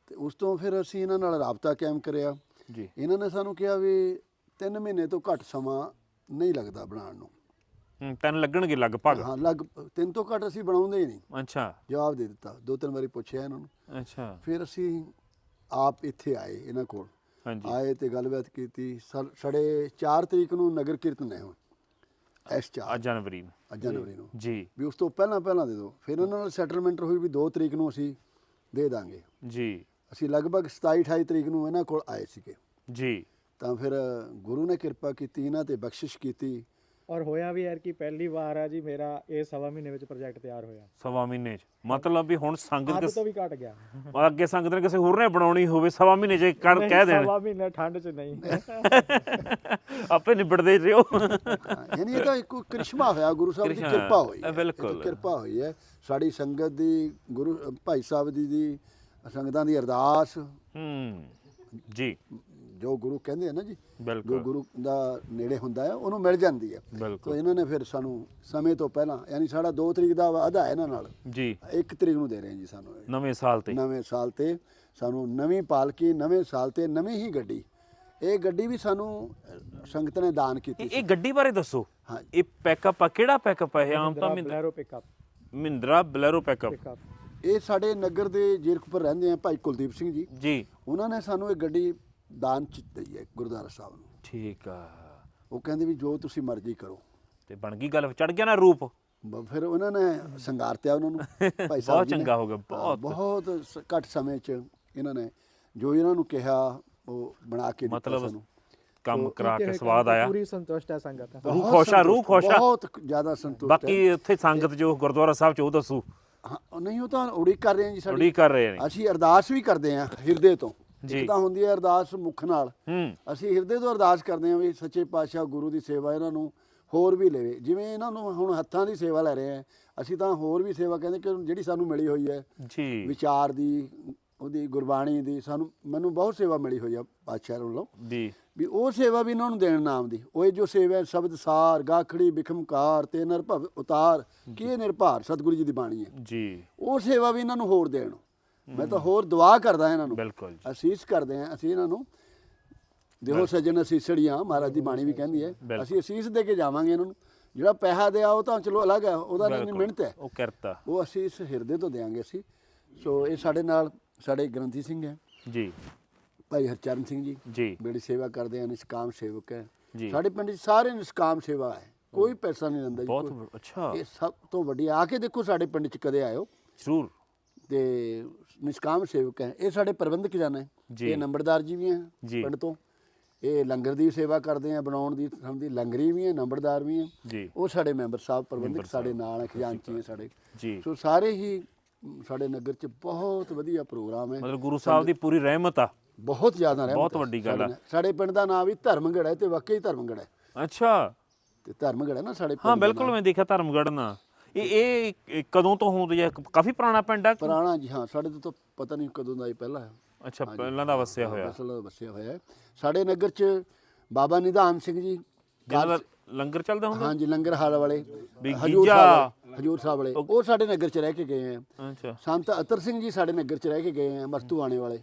ਤੇ ਉਸ ਤੋਂ ਫਿਰ ਅਸੀਂ ਇਹਨਾਂ ਨਾਲ ਰਾਬਤਾ ਕਾਇਮ ਕਰਿਆ। ਜੀ। ਇਹਨਾਂ ਨੇ ਸਾਨੂੰ ਕਿਹਾ ਵੀ 3 ਮਹੀਨੇ ਤੋਂ ਘੱਟ ਸਮਾਂ ਨਹੀਂ ਲੱਗਦਾ ਬਣਾਉਣ ਨੂੰ। ਹੂੰ, ਤਿੰਨ ਲੱਗਣਗੇ ਲਗਭਗ? ਹਾਂ ਲੱਗ ਤਿੰਨ ਤੋਂ ਘੱਟ ਅਸੀਂ ਬਣਾਉਂਦੇ ਹੀ ਨਹੀਂ। ਅੱਛਾ। ਜਵਾਬ ਦੇ ਦਿੱਤਾ ਦੋ ਤਿੰਨ ਵਾਰੀ ਪੁੱਛਿਆ ਇਹਨਾਂ ਨੂੰ। ਅੱਛਾ। ਫਿਰ ਅਸੀਂ ਆਪ ਇੱਥੇ ਆਏ ਇਹਨਾਂ ਕੋਲ। ਆਏ ਤੇ ਗੱਲਬਾਤ ਕੀਤੀ ਸਾ- ਸਾਡੇ 4 ਤਰੀਕ ਨੂੰ ਨਗਰ ਕੀਰਤਨ ਹੈ ਹੁਣ ਆ 4 ਜਨਵਰੀ ਨੂੰ। ਜਨਵਰੀ ਨੂੰ। ਜੀ। ਵੀ ਉਸ ਤੋਂ ਪਹਿਲਾਂ ਪਹਿਲਾਂ ਦੇ ਦਿਓ। ਫਿਰ ਉਹਨਾਂ ਨਾਲ ਸੈਟਲਮੈਂਟ ਹੋਈ ਵੀ 2 ਤਰੀਕ ਨੂੰ ਅਸੀਂ ਦੇ ਦਾਂਗੇ। ਜੀ। ਅਸੀਂ ਲਗਭਗ 27 28 ਤਰੀਕ ਨੂੰ ਇਹਨਾਂ ਕੋਲ ਆਏ ਸੀਗੇ। ਜੀ। ਤਾਂ ਫਿਰ ਗੁਰੂ ਨੇ ਕਿਰਪਾ ਕੀਤੀ ਇਹਨਾਂ ਤੇ ਬਖਸ਼ਿਸ਼ ਕੀਤੀ। ਔਰ ਹੋਇਆ ਵੀ ਯਾਰ ਕਿ ਪਹਿਲੀ ਵਾਰ ਆ ਜੀ ਮੇਰਾ ਇਹ ਸਵਾ ਮਹੀਨੇ ਵਿੱਚ ਪ੍ਰੋਜੈਕਟ ਤਿਆਰ ਹੋਇਆ। ਸਵਾ ਮਹੀਨੇ ਚ। ਮਤਲਬ ਵੀ ਹੁਣ ਸੰਗਤ ਕਿਸ ਤੋਂ ਵੀ ਘਟ ਗਿਆ। ਅੱਗੇ ਸੰਗਤ ਨੇ ਕਿਸੇ ਹੋਰ ਨੇ ਬਣਾਉਣੀ ਹੋਵੇ ਸਵਾ ਮਹੀਨੇ ਚ ਕਰ ਨਹੀਂ, ਕਹਿ ਦੇਣ। ਸਵਾ ਮਹੀਨੇ ਠੰਡ 'ਚ ਨਹੀਂ। ਆਪੇ ਨਿਬੜਦੇ ਰਿਓ ਹਾਂ, ਯਾਨੀ ਇਹ ਤਾਂ ਇੱਕ ਕ੍ਰਿਸ਼ਮਾ ਹੋਇਆ ਗੁਰੂ ਸਾਹਿਬ ਦੀ ਕ੍ਰਿਸ਼ਮਾ, ਕਿਰਪਾ ਹੋਈ ਹੈ। ਬਿਲਕੁਲ। ਇਹ ਤਾਂ ਕਿਰਪਾ ਹੋਈ ਹੈ। ਸਾਡੀ ਸੰਗਤ ਦੀ ਗੁਰੂ ਭਾਈ ਸਾਹਿਬ ਦੀ ਦੀ ਸੰਗਤਾਂ ਦੀ ਅਰਦਾਸ। ਹੂੰ ਜੀ। ਜੋ ਗੁਰੂ ਕਹਿੰਦੇ ਆ ਨਾ ਜੀ ਜੋ ਬਿਲਕੁਲ। ਗੁਰੂ ਦਾ ਨੇੜੇ ਹੁੰਦਾ ਹੈ ਉਹਨੂੰ ਮਿਲ ਜਾਂਦੀ ਹੈ ਤਾਂ ਬਿਲਕੁਲ ਇਹਨਾਂ ਨੇ ਫਿਰ ਸਾਨੂੰ ਸਮੇਂ ਤੋਂ ਪਹਿਲਾਂ ਯਾਨੀ ਸਾਡਾ 2 ਤਰੀਕ ਦਾ ਵਾਅਦਾ ਹੈ ਇਹਨਾਂ ਨਾਲ ਜੀ। 1 ਤਰੀਕ ਨੂੰ ਦੇ ਰਹੇ ਜੀ ਸਾਨੂੰ ਇਹ। ਨਵੇਂ ਸਾਲ ਤੇ। ਨਵੇਂ ਸਾਲ ਤੇ ਸਾਨੂੰ ਨਵੀਂ ਪਾਲਕੀ ਨਵੇਂ ਸਾਲ ਤੇ ਨਵੀਂ ਹੀ ਗੱਡੀ। ਇਹ ਗੱਡੀ ਵੀ ਸਾਨੂੰ ਅ, ਸੰਗਤ ਨੇ ਦਾਨ ਕੀਤੀ ਇਹ ਇਹ ਗੱਡੀ ਬਾਰੇ ਦੱਸੋ। ਹਾਂ ਇਹ ਪੈਕਅਪ ਆ ਕਿਹੜਾ ਪੈਕਅਪ ਹੈ ਇਹ? ਆਮ ਤਾਂ ਮਹਿੰਦ- Bolero pickup Mahindra Bolero pack up pickup ਇਹ ਸਾਡੇ ਨਗਰ ਦੇ ਜੀਰਕਪੁਰ ਰਹਿੰਦੇ ਆ ਭਾਈ ਕੁਲਦੀਪ ਸਿੰਘ ਜੀ। ਜੀ। ਉਹਨਾਂ ਨੇ ਸਾਨੂੰ ਇਹ ਗੱਡੀ ਦਾਨ ਚ ਦਈ ਹੈ ਗੁਰਦੁਆਰਾ ਸਾਹਿਬ ਨੂੰ। ਠੀਕ ਆ। ਉਹ ਕਹਿੰਦੇ ਵੀ ਜੋ ਤੁਸੀਂ ਮਰਜ਼ੀ ਕਰੋ। ਤੇ ਬਣ ਗਈ ਗੱਲ ਚੜ ਗਿਆ ਨਾ ਰੂਪ? ਬ- ਫਿਰ ਉਹਨਾਂ ਨੇ ਸ਼ਿੰਗਾਰਤਿਆ ਉਹਨਾਂ ਨੂੰ। ਭਾਈ ਸਾਹਿਬ ਬਹੁਤ ਜੀ ਨੇ। ਚੰਗਾ ਹੋ ਗਿਆ, ਹਾਂ, ਬਹੁਤ। ਬਹੁਤ ਸ- ਘੱਟ ਸਮੇਂ ਚ ਇਹਨਾਂ ਨੇ ਜੋ ਇਹਨਾਂ ਨੂੰ ਕਿਹਾ ਉਹ ਬਣਾ ਕੇ ਦਿੱਤਾ ਮਤਲਬ ਸਾਨੂੰ। ਕੰਮ ਕਰਾ ਕੇ ਸਵਾਦ ਆਇਆ? ਪੂਰੀ ਸੰਤੁਸ਼ਟ ਹੈ ਸੰਗਤ ਰੂਹ ਬਹੁਤ ਖੁਸ਼ ਆ, ਰੂਹ ਸੰਤੁਸ਼ਟ, ਖੁਸ਼ ਆ। ਬਹੁਤ ਜ਼ਿਆਦਾ ਸੰਤੁਸ਼ਟ ਹੈ। ਬਾਕੀ ਉੱਥੇ ਸੰਗਤ ਜੋ ਗੁਰਦੁਆਰਾ ਸਾਹਿਬ ਚ ਉਹ ਦੱਸੂ। ਹਾਂ, ਨਹੀਂ ਉਹ ਤਾਂ ਉਡੀਕ ਕਰ ਰਹੇ ਹਾਂ ਜੀ ਸਾਡੀ। ਉਡੀਕ ਕਰ ਰਹੇ ਨੇ ਅਸੀਂ ਅਰਦਾਸ ਵੀ ਕਰਦੇ ਹਾਂ ਹਿਰਦੇ ਤੋਂ। ਇੱਕ ਤਾਂ ਹੁੰਦੀ ਹੈ ਅਰਦਾਸ ਮੁਖ ਨਾਲ। ਅਸੀਂ ਹਿਰਦੇ ਤੋਂ ਅਰਦਾਸ ਕਰਦੇ ਹਾਂ ਵੀ ਸੱਚੇ ਪਾਤਸ਼ਾਹ ਗੁਰੂ ਦੀ ਸੇਵਾ ਇਹਨਾਂ ਨੂੰ ਹੋਰ ਵੀ ਲਵੇ। ਜਿਵੇਂ ਇਹਨਾਂ ਨੂੰ ਹੁਣ ਹੱਥਾਂ ਦੀ ਸੇਵਾ ਲੈ ਰਹੇ ਆ ਅਸੀਂ ਤਾਂ ਹੋਰ ਵੀ ਸੇਵਾ ਕਹਿੰਦੇ ਕਿ ਜਿਹੜੀ ਸਾਨੂੰ ਮਿਲੀ ਹੋਈ ਹੈ ਜੀ। ਵਿਚਾਰ ਦੀ ਉਹਦੀ ਗੁਰਬਾਣੀ ਦੀ ਸਾਨੂੰ ਮੈਨੂੰ ਬਹੁਤ ਸੇਵਾ ਮਿਲੀ ਹੋਈ ਆ ਪਾਤਸ਼ਾਹ ਵੱਲੋਂ। ਜੀ। ਵੀ ਉਹ ਸੇਵਾ ਵੀ ਇਹਨਾਂ ਨੂੰ ਦੇਣ ਨਾਮ ਦੀ। ਉਹ ਜੋ ਸੇਵਾ ਹੈ, ਸ਼ਬਦ ਸਾਰ ਗਾਖੜੀ ਬਿਖਮਕਾਰ ਤੇ ਨਿਰਭਵ ਉਤਾਰ ਕੀ ਨਿਰਭਾਰ ਸਤਿਗੁਰੂ ਜੀ ਦੀ ਬਾਣੀ ਹੈ। ਜੀ। ਉਹ ਸੇਵਾ ਵੀ ਇਹਨਾਂ ਨੂੰ ਹੋਰ ਦੇਣ। ਮੈਂ ਤਾਂ ਹੋਰ ਦੁਆ ਕਰਦਾ ਇਹਨਾਂ ਨੂੰ। ਬਿਲਕੁਲ ਅਸੀਸ ਕਰਦੇ ਹਾਂ ਅਸੀਂ ਇਹਨਾਂ ਨੂੰ। ਦੇਹੋ ਸੱਜਣ ਅਸੀਸੜੀਆਂ ਮਹਾਰਾਜ ਦੀ ਬਾਣੀ ਵੀ ਕਹਿੰਦੀ ਹੈ। ਅਸੀਂ ਅਸੀਸ ਦੇ ਕੇ ਜਾਵਾਂਗੇ ਇਹਨਾਂ ਨੂੰ। ਜਿਹੜਾ ਪੈਸਾ ਦਿਆ ਉਹ ਤਾਂ ਚਲੋ ਅਲੱਗ ਹੈ ਉਹਦਾ ਨਹੀਂ। ਮਿਹਨਤ ਹੈ। ਉਹ ਕਰਤਾ ਉਹ ਅਸੀਂ ਇਸ ਹਿਰਦੇ ਤੋਂ ਦੇਾਂਗੇ ਅਸੀਂ। ਸੋ ਇਹ ਸਾਡੇ ਨਾਲ ਸਾਡੇ ਗ੍ਰੰਥੀ ਸਿੰਘ ਹੈ। ਜੀ। ਭਾਈ ਹਰਚਰਨ ਸਿੰਘ ਜੀ। ਜੀ। ਬੜੀ ਸੇਵਾ ਕਰਦੇ ਹਨ ਨਿਸ਼ਕਾਮ ਸੇਵਕ ਹੈ। ਸਾਡੇ ਪਿੰਡ 'ਚ ਸਾਰੇ ਨਿਸ਼ਕਾਮ ਸੇਵਾ ਹੈ। ਕੋਈ ਪੈਸਾ ਨਹੀਂ ਲੈਂਦਾ ਜੀ ਬਹੁਤ ਅੱਛਾ। ਇਹ ਸਭ ਤੋਂ ਵੱਡੀ ਆ ਕੇ ਦੇਖੋ ਸਾਡੇ ਪਿੰਡ 'ਚ ਕਦੇ ਆਇਓ। ਜ਼ਰੂਰ। ਤੇ ਨਿਸ਼ਕਾਮ ਸੇਵਕ ਹੈ। ਇਹ ਸਾਡੇ ਪ੍ਰਬੰਧਕ ਜਨ ਹੈ। ਇਹ ਨੰਬਰਦਾਰ ਜੀ ਵੀ ਹੈ। ਪਿੰਡ ਤੋਂ। ਇਹ ਲੰਗਰ ਦੀ ਸੇਵਾ ਕਰਦੇ ਆ ਬਣਾਉਣ ਦੀ ਸਮਝੀ ਲੰਗਰੀ ਵੀ ਹੈ ਨੰਬਰਦਾਰ ਵੀ ਹੈ। ਉਹ ਸਾਡੇ ਮੈਂਬਰ ਸਾਹਿਬ ਪ੍ਰਬੰਧਕ ਸਾਡੇ ਨਾਲ ਹੈ ਖਜ਼ਾਨਚੀ ਸਾਡੇ। ਸੋ ਸਾਰੇ ਹੀ ਸਾਡੇ ਨਗਰ 'ਚ ਬਹੁਤ ਵਧੀਆ ਪ੍ਰੋਗਰਾਮ ਹੈ। ਮਤਲਬ ਗੁਰੂ ਸਾਹਿਬ ਦੀ ਪੂਰੀ ਰਹਿਮਤ ਆ। ਬਹੁਤ ਜ਼ਿਆਦਾ ਰਹਿਮਤ ਬਹੁਤ ਵੱਡੀ ਗੱਲ ਆ। ਸਾਡੇ ਪਿੰਡ ਦਾ ਨਾਮ ਵੀ ਧਰਮਗੜ ਹੈ ਤੇ ਵਾਕਈ ਧਰਮਗੜ ਹੈ। ਅੱਛਾ। ਤੇ ਧਰਮਗੜ ਹੈ ਨਾ ਸਾਡੇ ਪਿੰਡ ਹਾਂ ਬਿਲਕੁਲ। ਮੈਂ ਦੇਖਿਆ ਧਰਮਗੜ੍ਹ ਨਾ। ਇਹ ਇਹ ਇਹ ਕਦੋਂ ਤੋਂ ਹੁੰਦੀ ਹੈ? ਕਾਫੀ ਪੁਰਾਣਾ ਪਿੰਡ ਆ ਪੁਰਾਣਾ ਜੀ ਹਾਂ ਸਾਡੇ ਤੋਂ ਪਤਾ ਨਹੀਂ ਕਦੋਂ ਦਾ ਹੀ ਪਹਿਲਾਂ ਹੈ। ਅੱਛਾ ਪਹਿਲਾਂ ਦਾ ਵਸਿਆ ਹੋਇਆ। ਅਸਲ ਵਸਿਆ ਹੋਇਆ ਹੈ। ਸਾਡੇ ਨਗਰ 'ਚ ਬਾਬਾ ਨਿਧਾਨ ਸਿੰਘ ਜੀ ਲੰਗਰ ਚੱਲਦਾ ਹੁੰਦਾ? ਹਾਂਜੀ ਲੰਗਰ ਹਾਲ ਵਾਲੇ ਹਜੂਰ। ਸਾਹਿਬ ਹਜੂਰ ਸਾਹਿਬ ਵਾਲੇ ਉਹ ਸਾਡੇ ਨਗਰ 'ਚ ਰਹਿ ਕੇ ਗਏ ਆ ਅੱਛਾ। ਸੰਤ ਅਤਰ ਸਿੰਘ ਜੀ ਸਾਡੇ ਨਗਰ 'ਚ ਰਹਿ ਕੇ ਗਏ ਆ ਮਰਤੂ ਆਣੇ ਵਾਲੇ।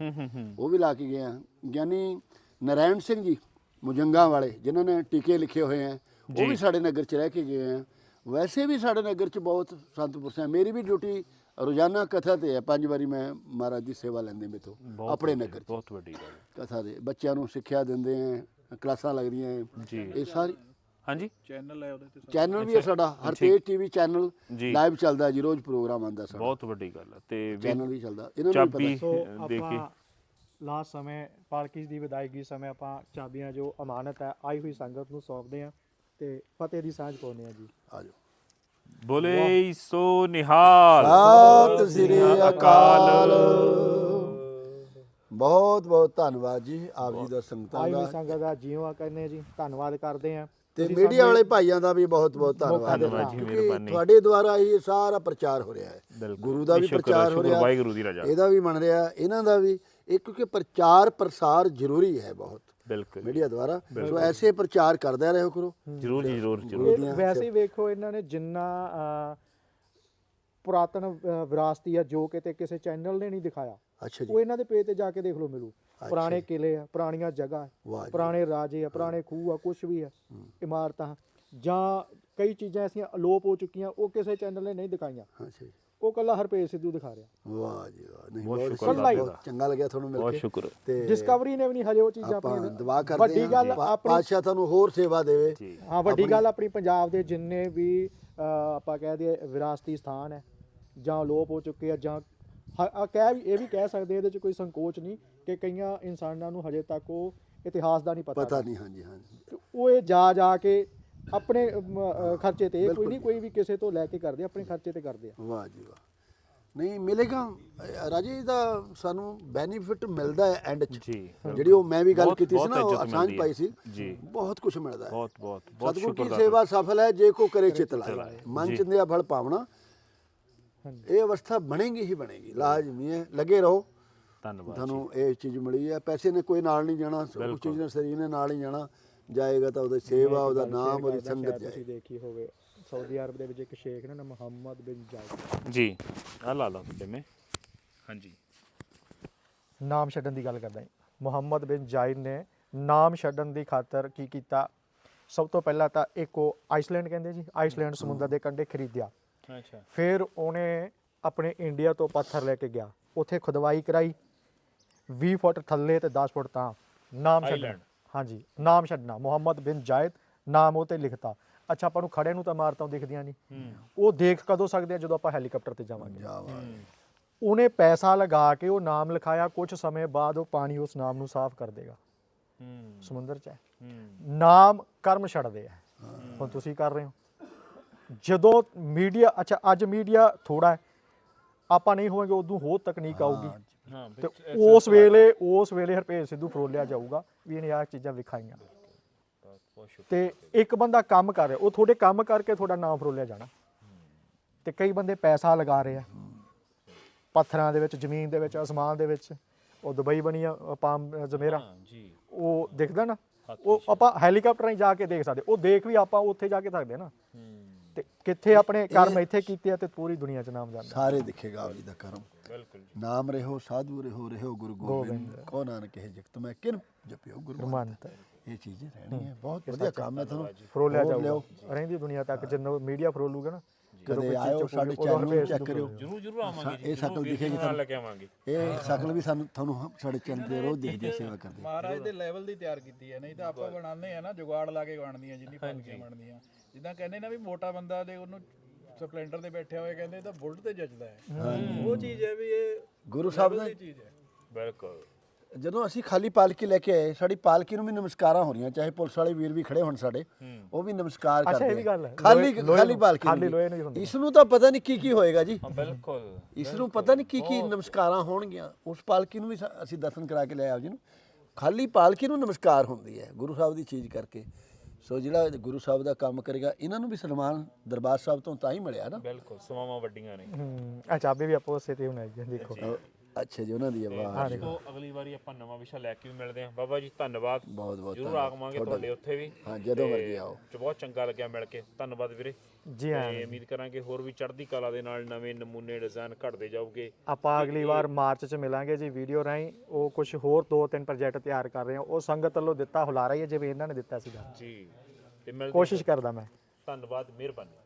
ਉਹ ਵੀ ਲਾ ਕੇ ਗਏ ਆ ਗਿਆਨੀ ਨਰਾਇਣ ਸਿੰਘ ਜੀ ਮੁਜੰਗਾ ਵਾਲੇ ਜਿਨ੍ਹਾਂ ਨੇ ਟੀਕੇ ਲਿਖੇ ਹੋਏ ਆ ਉਹ ਵੀ ਸਾਡੇ ਨਗਰ 'ਚ ਰਹਿ ਕੇ ਗਏ ਆ ਵੈਸੇ ਵੀ ਸਾਡੇ ਨਗਰ 'ਚ ਬਹੁਤ ਸੰਤ ਪੁਰਸ਼ ਹੈ। ਮੇਰੀ ਵੀ ਡਿਊਟੀ ਰੋਜ਼ਾਨਾ ਕਥਾ ਤੇ ਹੈ। ਪੰਜ ਵਾਰੀ ਮੈਂ ਮਹਾਰਾਜ ਦੀ ਸੇਵਾ ਲੈਂਦੇ ਮੇਤੋਂ ਬਹੁਤ ਆਪਣੇ ਨਗਰ 'ਚ। ਬਹੁਤ ਵੱਡੀ ਗੱਲ ਕਥਾ ਦੇ ਬੱਚਿਆਂ ਨੂੰ ਸਿੱਖਿਆ ਦਿੰਦੇ ਆ ਕਲਾਸਾਂ ਲੱਗਦੀਆਂ ਹੈ। ਜੀ। ਇਹ ਸਾਰੀ ਹਾਂਜੀ? ਚੈਨਲ ਵੀ ਹੈ ਸਾਡਾ ਹਰਤੇਜ ਟੀਵੀ ਚੈਨਲ। ਲਾਈਵ ਚੱਲਦਾ ਜੀ ਰੋਜ਼ ਪ੍ਰੋਗਰਾਮ ਆਉਂਦਾ ਸਾਡਾ। ਬਹੁਤ ਵੱਡੀ ਗੱਲ ਹੈ। ਤੇ ਚੈਨਲ ਵੀ ਚੱਲਦਾ। ਇਹਨਾਂ ਨੂੰ ਵੀ ਪਤਾ। ਸੋ ਦੇ ਕੇ ਆਪਾਂ ਲਾਸਟ ਸਮੇਂ ਪਾਲਕੀ ਦੀ ਵਿਦਾਇਗੀ ਸਮੇਂ ਆਪਾਂ ਚਾਬੀਆਂ ਜੋ ਅਮਾਨਤ ਹੈ ਆਈ ਹੋਈ ਸੰਗਤ ਨੂੰ ਸੌਂਪਦੇ ਆ ਤੇ ਫਤਿਹ ਦੀ ਸਾਂਝ ਪਾਉਂਦੇ ਆ ਜੀ। ਆ ਜਾਓ ਬੋਲੇ ਸੋ ਨਿਹਾਲ। ਸਤਿ ਸ੍ਰੀ ਅਕਾਲ। ਬਹੁਤ ਬਹੁਤ ਧੰਨਵਾਦ ਜੀ ਆਪ ਜੀ ਦਾ ਸੰਗਤਾਂ ਆਈ ਦਾ। ਸੰਗਤ ਦਾ ਜੀਵਾ ਕਰਨੇ ਜੀ ਧੰਨਵਾਦ ਕਰਦੇ ਆ ਤੇ ਤੁਸੀਂ ਮੀਡੀਆ ਵਾਲੇ ਭਾਈਆਂ ਦਾ ਵੀ ਬਹੁਤ ਬਹੁਤ ਧੰਨਵਾਦ। ਧੰਨਵਾਦ ਜੀ, ਕਿਉਂਕਿ ਮਿਹਰਬਾਨੀ। ਤੁਹਾਡੇ ਦੁਆਰਾ ਹੀ ਇਹ ਸਾਰਾ ਪ੍ਰਚਾਰ ਹੋ ਰਿਹਾ ਹੈ। ਬਿਲਕੁਲ। ਗੁਰੂ ਦਾ ਵੀ ਸ਼ੁਕਰ ਹੈ, ਪ੍ਰਚਾਰ ਹੋ ਸ਼ੁਕਰ ਰਿਹਾ। ਵਾਹਿਗੁਰੂ ਦੀ ਰਜ਼ਾ। ਇਹਦਾ ਵੀ ਬਣ ਰਿਹਾ। ਇਹਨਾਂ ਦਾ ਵੀ ਇਹ ਕਿਉਂਕਿ ਪ੍ਰਚਾਰ ਪ੍ਰਸਾਰ ਜ਼ਰੂਰੀ ਹੈ ਬਹੁਤ। ਬਿਲਕੁਲ ਮੀਡੀਆ ਦੁਆਰਾ। ਸੋ ਐਸੇ ਪ੍ਰਚਾਰ ਕਰਦਿਆਂ ਰਹੋ ਕਰੋ। ਜਰੂਰ ਜੀ ਜਰੂਰ ਜਰੂਰ। ਵੈਸੇ ਹੀ ਵੇਖੋ ਇਹਨਾਂ ਨੇ ਜਿੰਨਾ ਪੁਰਾਤਨ ਵਿਰਾਸਤੀ ਆ ਜੋ ਕਿਤੇ ਕਿਸੇ ਚੈਨਲ ਨੇ ਨਹੀਂ ਦਿਖਾਇਆ ਅੱਛਾ ਜੀ। ਉਹ ਇਹਨਾਂ ਦੇ ਪੇਜ ਤੇ ਜਾ ਕੇ ਦੇਖ ਲਓ ਮਿਲੂ। ਪੁਰਾਣੇ ਕਿਲੇ ਆ ਪੁਰਾਣੀਆਂ ਜਗ੍ਹਾ ਪੁਰਾਣੇ ਰਾਜੇ ਆ ਪੁਰਾਣੇ ਖੂਹ ਆ ਕੁਝ ਵੀ ਆ ਇਮਾਰਤਾਂ। ਜਾਂ ਕਈ ਚੀਜ਼ਾਂ ਐਸੀਆਂ ਅਲੋਪ ਹੋ ਚੁੱਕੀਆਂ ਉਹ ਕਿਸੇ ਚੈਨਲ ਨੇ ਨਹੀਂ ਦਿਖਾਈਆਂ। ਅੱਛਾ ਜੀ। ਉਹ ਕੱਲਾ ਹਰਪੇਜ ਸਿੱਧੂ ਦਿਖਾ ਰਿਹਾ। ਵਾਹ ਜੀ ਵਾਹ ਨਹੀਂ ਬਹੁਤ ਬਹੁਤ ਸ਼ੁਕਰ ਬਹੁਤ ਚੰਗਾ ਲੱਗਿਆ ਤੁਹਾਨੂੰ ਮਿਲ ਬਹੁਤ ਕੇ। ਸ਼ੁਕਰ। ਤੇ ਡਿਸਕਵਰੀ ਨੇ ਵੀ ਨਹੀਂ ਹਜੇ ਉਹ ਚੀਜ਼ਾਂ ਆਪਾਂ ਦੁਆ ਕਰਦੇ ਵੱਡੀ ਗੱਲ ਹਾਂ ਪਾ- ਆਪਣੀ ਪਾਤਸ਼ਾਹ ਤੁਹਾਨੂੰ ਹੋਰ ਸੇਵਾ ਦੇਵੇ। ਜੀ। ਹਾਂ ਵੱਡੀ ਗੱਲ ਆਪਣੀ ਪੰਜਾਬ ਦੇ ਜਿੰਨੇ ਵੀ ਅਹ, ਆਪਾਂ ਕਹਿ ਦਈਏ ਵਿਰਾਸਤੀ ਸਥਾਨ ਹੈ ਜਾਂ ਅਲੋਪ ਹੋ ਚੁੱਕੇ ਆ ਜਾਂ ਹ- ਆ ਕਹਿ ਵੀ ਇਹ ਵੀ ਕਹਿ ਸਕਦੇ ਇਹਦੇ ਚ ਕੋਈ ਸੰਕੋਚ ਨਹੀਂ ਕਿ ਕਈਆਂ ਇਨਸਾਨਾਂ ਨੂੰ ਹਜੇ ਤੱਕ ਉਹ ਇਤਿਹਾਸ ਦਾ ਨਹੀਂ ਪਤਾ ਪਤਾ ਨਹੀਂ ਹਾਂਜੀ ਹਾਂਜੀ। ਤੇ ਉਹ ਇਹ ਜਾ ਜਾ ਕੇ ਆਪਣੇ ਖਰਚੇ ਤੇ ਇਹ ਕੋਈ ਨਹੀਂ ਕੋਈ ਵੀ ਕਿਸੇ ਤੋਂ ਲੈ ਕੇ ਕਰਦੇ ਆਪਣੇ ਖਰਚੇ ਤੇ ਕਰਦੇ ਆ। ਵਾਹ ਜੀ ਵਾਹ। ਨਹੀਂ ਮਿਲੇਗਾ। ਅ, ਰਾਜੇ ਦਾ ਸਾਨੂੰ ਬੈਨੀਫਿਟ ਮਿਲਦਾ ਹੈ ਐਂਡ ਚ। ਜੀ ਜਿਹੜੀ ਉਹ ਮੈਂ ਵੀ ਗੱਲ ਬਹੁਤ- ਕੀਤੀ ਸੀ ਬਹੁਤ ਨਾ ਉਹ ਇੱਜ਼ਤ ਆਸਾਨ ਮਿਲਦੀ ਪਾਈ। ਸੀ ਜੀ। ਬਹੁਤ ਕੁਝ ਮਿਲਦਾ ਹੈ। ਬਹੁਤ ਬਹੁਤ ਬਹੁਤ ਸਤਿਗੁਰ ਸ਼ੁਕਰ ਕੀ ਸੇਵਾ ਸਫਲ ਹੈ ਜੇ ਕੋ ਕਰੇ ਚਿਤ ਲਾਏ। ਲਾਏ। ਮਨ ਜੀ। ਚਿੰਦਿਆ ਫਲ ਪਾਵਣਾ ਇਹ ਅਵਸਥਾ ਬਣੇਗੀ ਹੀ ਬਣੇਗੀ ਲਾਜ਼ਮੀ ਹੈ ਲੱਗੇ ਰਹੋ। ਧੰਨਵਾਦ ਤੁਹਾਨੂੰ ਇਹ ਚੀਜ਼ ਮਿਲੀ ਹੈ ਪੈਸੇ ਨੇ ਕੋਈ ਨਾਲ ਨਹੀਂ ਜਾਣਾ ਉਸ ਚੀਜ਼ ਨੇ ਸਰੀਰ ਨੇ ਨਾਲ ਹੀ ਜਾਣਾ। ਜਾਏਗਾ ਤਾਂ ਉਹਦੀ ਸੇਵਾ ਉਹਦਾ ਨਾਮ ਉਹਦੀ ਸੰਗਤ ਜਾਏ ਤੁਸੀਂ ਦੇਖੀ ਹੋਵੇ ਸਾਊਦੀ ਅਰਬ ਦੇ ਵਿੱਚ ਇੱਕ ਸ਼ੇਖ ਨੇ ਨਾ ਮੁਹੰਮਦ ਬਿਨ ਜਾਇਦ। ਜੀ ਆ ਲਾ ਲਾ ਤੇ ਮੈਂ। ਹਾਂਜੀ। ਨਾਮ ਛੱਡਣ ਦੀ ਗੱਲ ਕਰਦਾ ਹਾਂ। ਮੁਹੰਮਦ ਬਿਨ ਜਾਇਦ ਨੇ ਨਾਮ ਛੱਡਣ ਦੀ ਖਾਤਰ ਕੀ ਕੀਤਾ? ਸਭ ਤੋਂ ਪਹਿਲਾਂ ਤਾਂ ਇੱਕ ਉਹ ਆਈਸਲੈਂਡ ਕਹਿੰਦੇ ਜੀ ਆਈਸਲੈਂਡ ਸਮੁੰਦਰ ਦੇ ਕੰਢੇ ਖਰੀਦਿਆ। ਅੱਛਾ। ਫਿਰ ਉਹਨੇ ਆਪਣੇ ਇੰਡੀਆ ਤੋਂ ਪੱਥਰ ਲੈ ਕੇ ਗਿਆ। ਉੱਥੇ ਖੁਦਵਾਈ ਕਰਾਈ। 20 ਫੁੱਟ ਥੱਲੇ ਤੇ 10 ਫੁੱਟ ਤਾਂ ਨਾਮ ਛੱਡਣਾ। ਹਾਂਜੀ ਨਾਮ ਛੱਡਣਾ। ਮੁਹੰਮਦ ਬਿਨ ਜਾਇਦ ਨਾਮ ਉਹ ਤੇ ਲਿਖਤਾ। ਅੱਛਾ ਆਪਾਂ ਨੂੰ ਖੜੇ ਨੂੰ ਤਾਂ ਇਮਾਰਤਾਂ ਦਿਖਦੀਆਂ ਨਹੀਂ। ਉਹ ਦੇਖ ਕਦੋਂ ਸਕਦੇ ਆ? ਜਦੋਂ ਆਪਾਂ ਹੈਲੀਕਾਪਟਰ ਤੇ ਜਾਵਾਂਗੇ। ਜਾ ਵਾਹ ਉਹਨੇ ਪੈਸਾ ਲਗਾ ਕੇ ਉਹ ਨਾਮ ਲਿਖਾਇਆ। ਕੁਝ ਸਮੇਂ ਬਾਅਦ ਉਹ ਪਾਣੀ ਉਸ ਨਾਮ ਨੂੰ ਸਾਫ਼ ਕਰ ਦੇਗਾ। ਹੂੰ। ਸਮੁੰਦਰ 'ਚ ਨਾਮ ਕਰਮ ਛੱਡਦੇ ਆ। ਹੁਣ ਤੁਸੀਂ ਕਰ ਰਹੇ ਹੋ। ਜਦੋਂ ਮੀਡੀਆ ਅੱਛਾ ਅੱਜ ਮੀਡੀਆ ਥੋੜਾ ਹੈ। ਆਪਾਂ ਨਹੀਂ ਹੋਵਾਂਗੇ ਉਦੋਂ ਹੋਰ ਤਕਨੀਕ ਆਊਗੀ। ਤੇ ਉਸ ਵੇਲੇ ਉਸ ਵੇਲੇ ਹਰਪੇਜ ਸਿੱਧੂ ਫਰੋਲਿਆ ਜਾਊਗਾ ਵੀ ਇਹਨੇ ਆਹ ਚੀਜ਼ਾਂ ਵਿਖਾਈਆਂ। ਤੇ ਇੱਕ ਬੰਦਾ ਕੰਮ ਕਰ ਰਿਹਾ ਉਹ ਤੁਹਾਡੇ ਕੰਮ ਕਰਕੇ ਤੁਹਾਡਾ ਨਾਮ ਫਰੋਲਿਆ ਜਾਣਾ। ਤੇ ਕਈ ਬੰਦੇ ਪੈਸਾ ਲਗਾ ਰਹੇ ਆ। ਪੱਥਰਾਂ ਦੇ ਵਿੱਚ ਜ਼ਮੀਨ ਦੇ ਵਿੱਚ ਅਸਮਾਨ ਦੇ ਵਿੱਚ। ਉਹ ਦੁਬਈ ਬਣੀ ਆ ਪਾਮ ਜ਼ਮੇਰਾ। ਜੀ। ਉਹ ਦਿਖਦਾ ਨਾ। ਉਹ ਆਪਾਂ ਹੈਲੀਕਾਪਟਰਾਂ ਹੀ ਜਾ ਕੇ ਦੇਖ ਸਕਦੇ। ਉਹ ਦੇਖ ਵੀ ਆਪਾਂ ਉੱਥੇ ਜਾ ਕੇ ਸਕਦੇ ਨਾ। ਤੇ ਕਿੱਥੇ ਆਪਣੇ ਕਰਮ ਇੱਥੇ ਕੀਤੇ ਆ ਤੇ ਪੂਰੀ ਦੁਨੀਆ 'ਚ ਨਾਮ ਜਾਂਦਾ ਸਾਰੇ ਦਿਖੇਗਾ ਆਪ ਜੀ ਦਾ ਕਰਮ। ਬਿਲਕੁਲ ਜੀ। ਨਾਮ ਰਹੋ ਸਾਧੂ ਰਹੋ ਰਹੋ ਗੁਰੂ ਗੋਬਿੰਦ। ਕੋ ਨਾਨਕ ਹੈ ਜਗਤ ਮੈਂ ਕਿਨ ਜਪਿਓ ਗੁਰੂ ਰਮੰਤ ਇਹ ਚੀਜ਼ ਰਹਿਣੀ ਹੈ ਬਹੁਤ ਵਧੀਆ ਕੰਮ ਹੈ ਤੁਹਾਨੂੰ। ਫਰੋਲਿਆ ਲਿਆਓ। ਰਹਿੰਦੀ ਦੁਨੀਆ ਤੱਕ ਜਿੰਨਾ ਮੀਡੀਆ ਫਰੋਲੂਗਾ ਨਾ ਕਦੇ ਆਇਓ ਸਾਡੇ ਚੈਨਲ ਨੂੰ ਚੈੱਕ ਕਰਿਓ। ਜਰੂਰ ਜਰੂਰ ਆਵਾਂਗੇ ਜੀ ਇਹ ਸ਼ਕਲ ਦਿਖੇਗੀ ਨਾਲ ਲੈ ਕੇ ਆਵਾਂਗੇ। ਇਹ ਸ਼ਕਲ ਵੀ ਸਾਨੂੰ ਤੁਹਾਨੂੰ ਸਾਡੇ ਚੈਨਲ ਤੇ ਰੋਜ਼ ਦੇਖਦੇ ਸੇਵਾ ਕਰਦੇ। ਮਹਾਰਾਜ ਦੇ ਲੈਵਲ ਦੀ ਤਿਆਰ ਕੀਤੀ ਹੈ ਨਹੀਂ ਤਾਂ ਆਪਾਂ ਬਣਾਉਂਦੇ ਆ ਨਾ ਜੁਗਾੜ ਲਾ ਕੇ ਬਣਦੀਆਂ ਜਿੰਨੀ ਪਾਲਕੀਆਂ ਬਣਦੀਆਂ। ਜਿੱਦਾਂ ਕਹਿੰਦੇ ਨਾ ਵੀ ਮੋਟਾ ਬੰਦਾ ਤੇ ਉਹਨੂੰ ਸਪਲੈਂਡਰ ਤੇ ਬੈਠਿਆ ਹੋਇਆ ਕਹਿੰਦੇ ਇਹ ਤਾਂ ਬੁਲਟ ਤੇ ਜੱਜਦਾ ਹੈ। ਉਹ ਚੀਜ਼ ਹੈ ਵੀ ਇਹ ਗੁਰੂ ਸਾਹਿਬ ਦਾ ਚੀਜ਼ ਹੈ। ਬਿਲਕੁਲ। ਜਦੋਂ ਅਸੀਂ ਖਾਲੀ ਪਾਲਕੀ ਲੈ ਕੇ ਆਏ ਸਾਡੀ ਪਾਲਕੀ ਨੂੰ ਵੀ ਨਮਸਕਾਰਾਂ ਹੋ ਰਹੀਆਂ ਚਾਹੇ ਪੁਲਿਸ ਵਾਲੇ ਵੀਰ ਵੀ ਖੜੇ ਹੋਣ ਸਾਡੇ ਉਹ ਵੀ ਨਮਸਕਾਰ ਕਰਦੇ। ਖਾਲੀ ਖਾਲੀ ਪਾਲਕੀ ਖਾਲੀ ਲੋਹੇ ਨੂੰ ਹੀ ਹੁੰਦੀ ਇਸ ਨੂੰ ਤਾਂ ਪਤਾ ਨਹੀਂ ਕੀ ਕੀ ਹੋਏਗਾ ਜੀ। ਬਿਲਕੁਲ। ਇਸ ਨੂੰ ਪਤਾ ਨਹੀਂ ਕੀ ਕੀ ਨਮਸਕਾਰਾਂ ਹੋਣਗੀਆਂ। ਉਸ ਪਾਲਕੀ ਨੂੰ ਵੀ ਅਸੀਂ ਦਰਸ਼ਨ ਕਰਾ ਕੇ ਲੈ ਆਓ ਜੀ ਨੂੰ। ਖਾਲੀ ਪਾਲਕੀ ਨੂੰ ਨਮਸਕਾਰ ਹੁੰਦੀ ਹੈ ਗੁਰੂ ਸਾਹਿਬ ਦੀ ਚੀਜ਼ ਕਰਕੇ। ਸੋ ਜਿਹੜਾ ਗੁਰੂ ਸਾਹਿਬ ਦਾ ਕੰਮ ਕਰੇਗਾ ਇਹਨਾਂ ਨੂੰ ਵੀ ਸਨਮਾਨ ਦਰਬਾਰ ਸਾਹਿਬ ਤੋਂ ਤਾਂ ਹੀ ਮਿਲਿਆ ਨਾ। ਬਿਲਕੁਲ ਸਮਾਵਾਂ ਵੱਡੀਆਂ ਨੇ। ਹੂੰ ਆ ਚਾਬੀ ਵੀ ਆਪੋ ਉਸੇ ਤੇ ਬਣਾਈ ਦੇਖੋ। ਅੱਛਾ ਜੀ ਉਹਨਾਂ ਦੀ ਆਵਾਜ਼। ਦੇਖੋ ਅਗਲੀ ਵਾਰੀ ਆਪਾਂ ਨਵਾਂ ਵਿਸ਼ਾ ਲੈ ਕੇ ਵੀ ਮਿਲਦੇ ਹਾਂ। ਬਾਬਾ ਜੀ ਧੰਨਵਾਦ। ਬਹੁਤ ਬਹੁਤ ਜਰੂਰ ਆਵਾਂਗੇ ਤੁਹਾਡੇ ਉੱਥੇ ਵੀ। ਹਾਂ ਜਦੋਂ ਤੇ ਮਰਜ਼ੀ ਆਓ। ਚ ਬਹੁਤ ਚੰਗਾ ਲੱਗਿਆ ਮਿਲ ਕੇ। ਧੰਨਵਾਦ ਵੀਰੇ। ਜੀ ਹਾਂ। ਤੇ ਉਮੀਦ ਕਰਾਂਗੇ ਹੋਰ ਵੀ ਚੜ੍ਹਦੀ ਕਲਾ ਦੇ ਨਾਲ ਨਵੇਂ ਨਮੂਨੇ ਡਿਜ਼ਾਈਨ ਘੜਦੇ ਜਾਓਗੇ ਆਪਾਂ ਅਗਲੀ ਵਾਰ ਮਾਰਚ 'ਚ ਮਿਲਾਂਗੇ ਜੀ ਵੀਡੀਓ ਰਾਹੀਂ। ਉਹ ਕੁਝ ਹੋਰ ਦੋ ਤਿੰਨ ਪ੍ਰੋਜੈਕਟ ਤਿਆਰ ਕਰ ਰਹੇ ਹਾਂ। ਉਹ ਸੰਗਤ ਵੱਲੋਂ ਦਿੱਤਾ ਹੁਲਾਰਾ ਹੀ ਹੈ ਜਿਵੇਂ ਇਹਨਾਂ ਨੇ ਦਿੱਤਾ ਸੀਗਾ। ਜੀ। ਤੇ ਮਿਲਦੇ ਕੋਸ਼ਿਸ਼ ਕਰਦਾ ਮੈਂ। ਧੰਨਵਾਦ ਮਿਹਰਬਾਨੀ।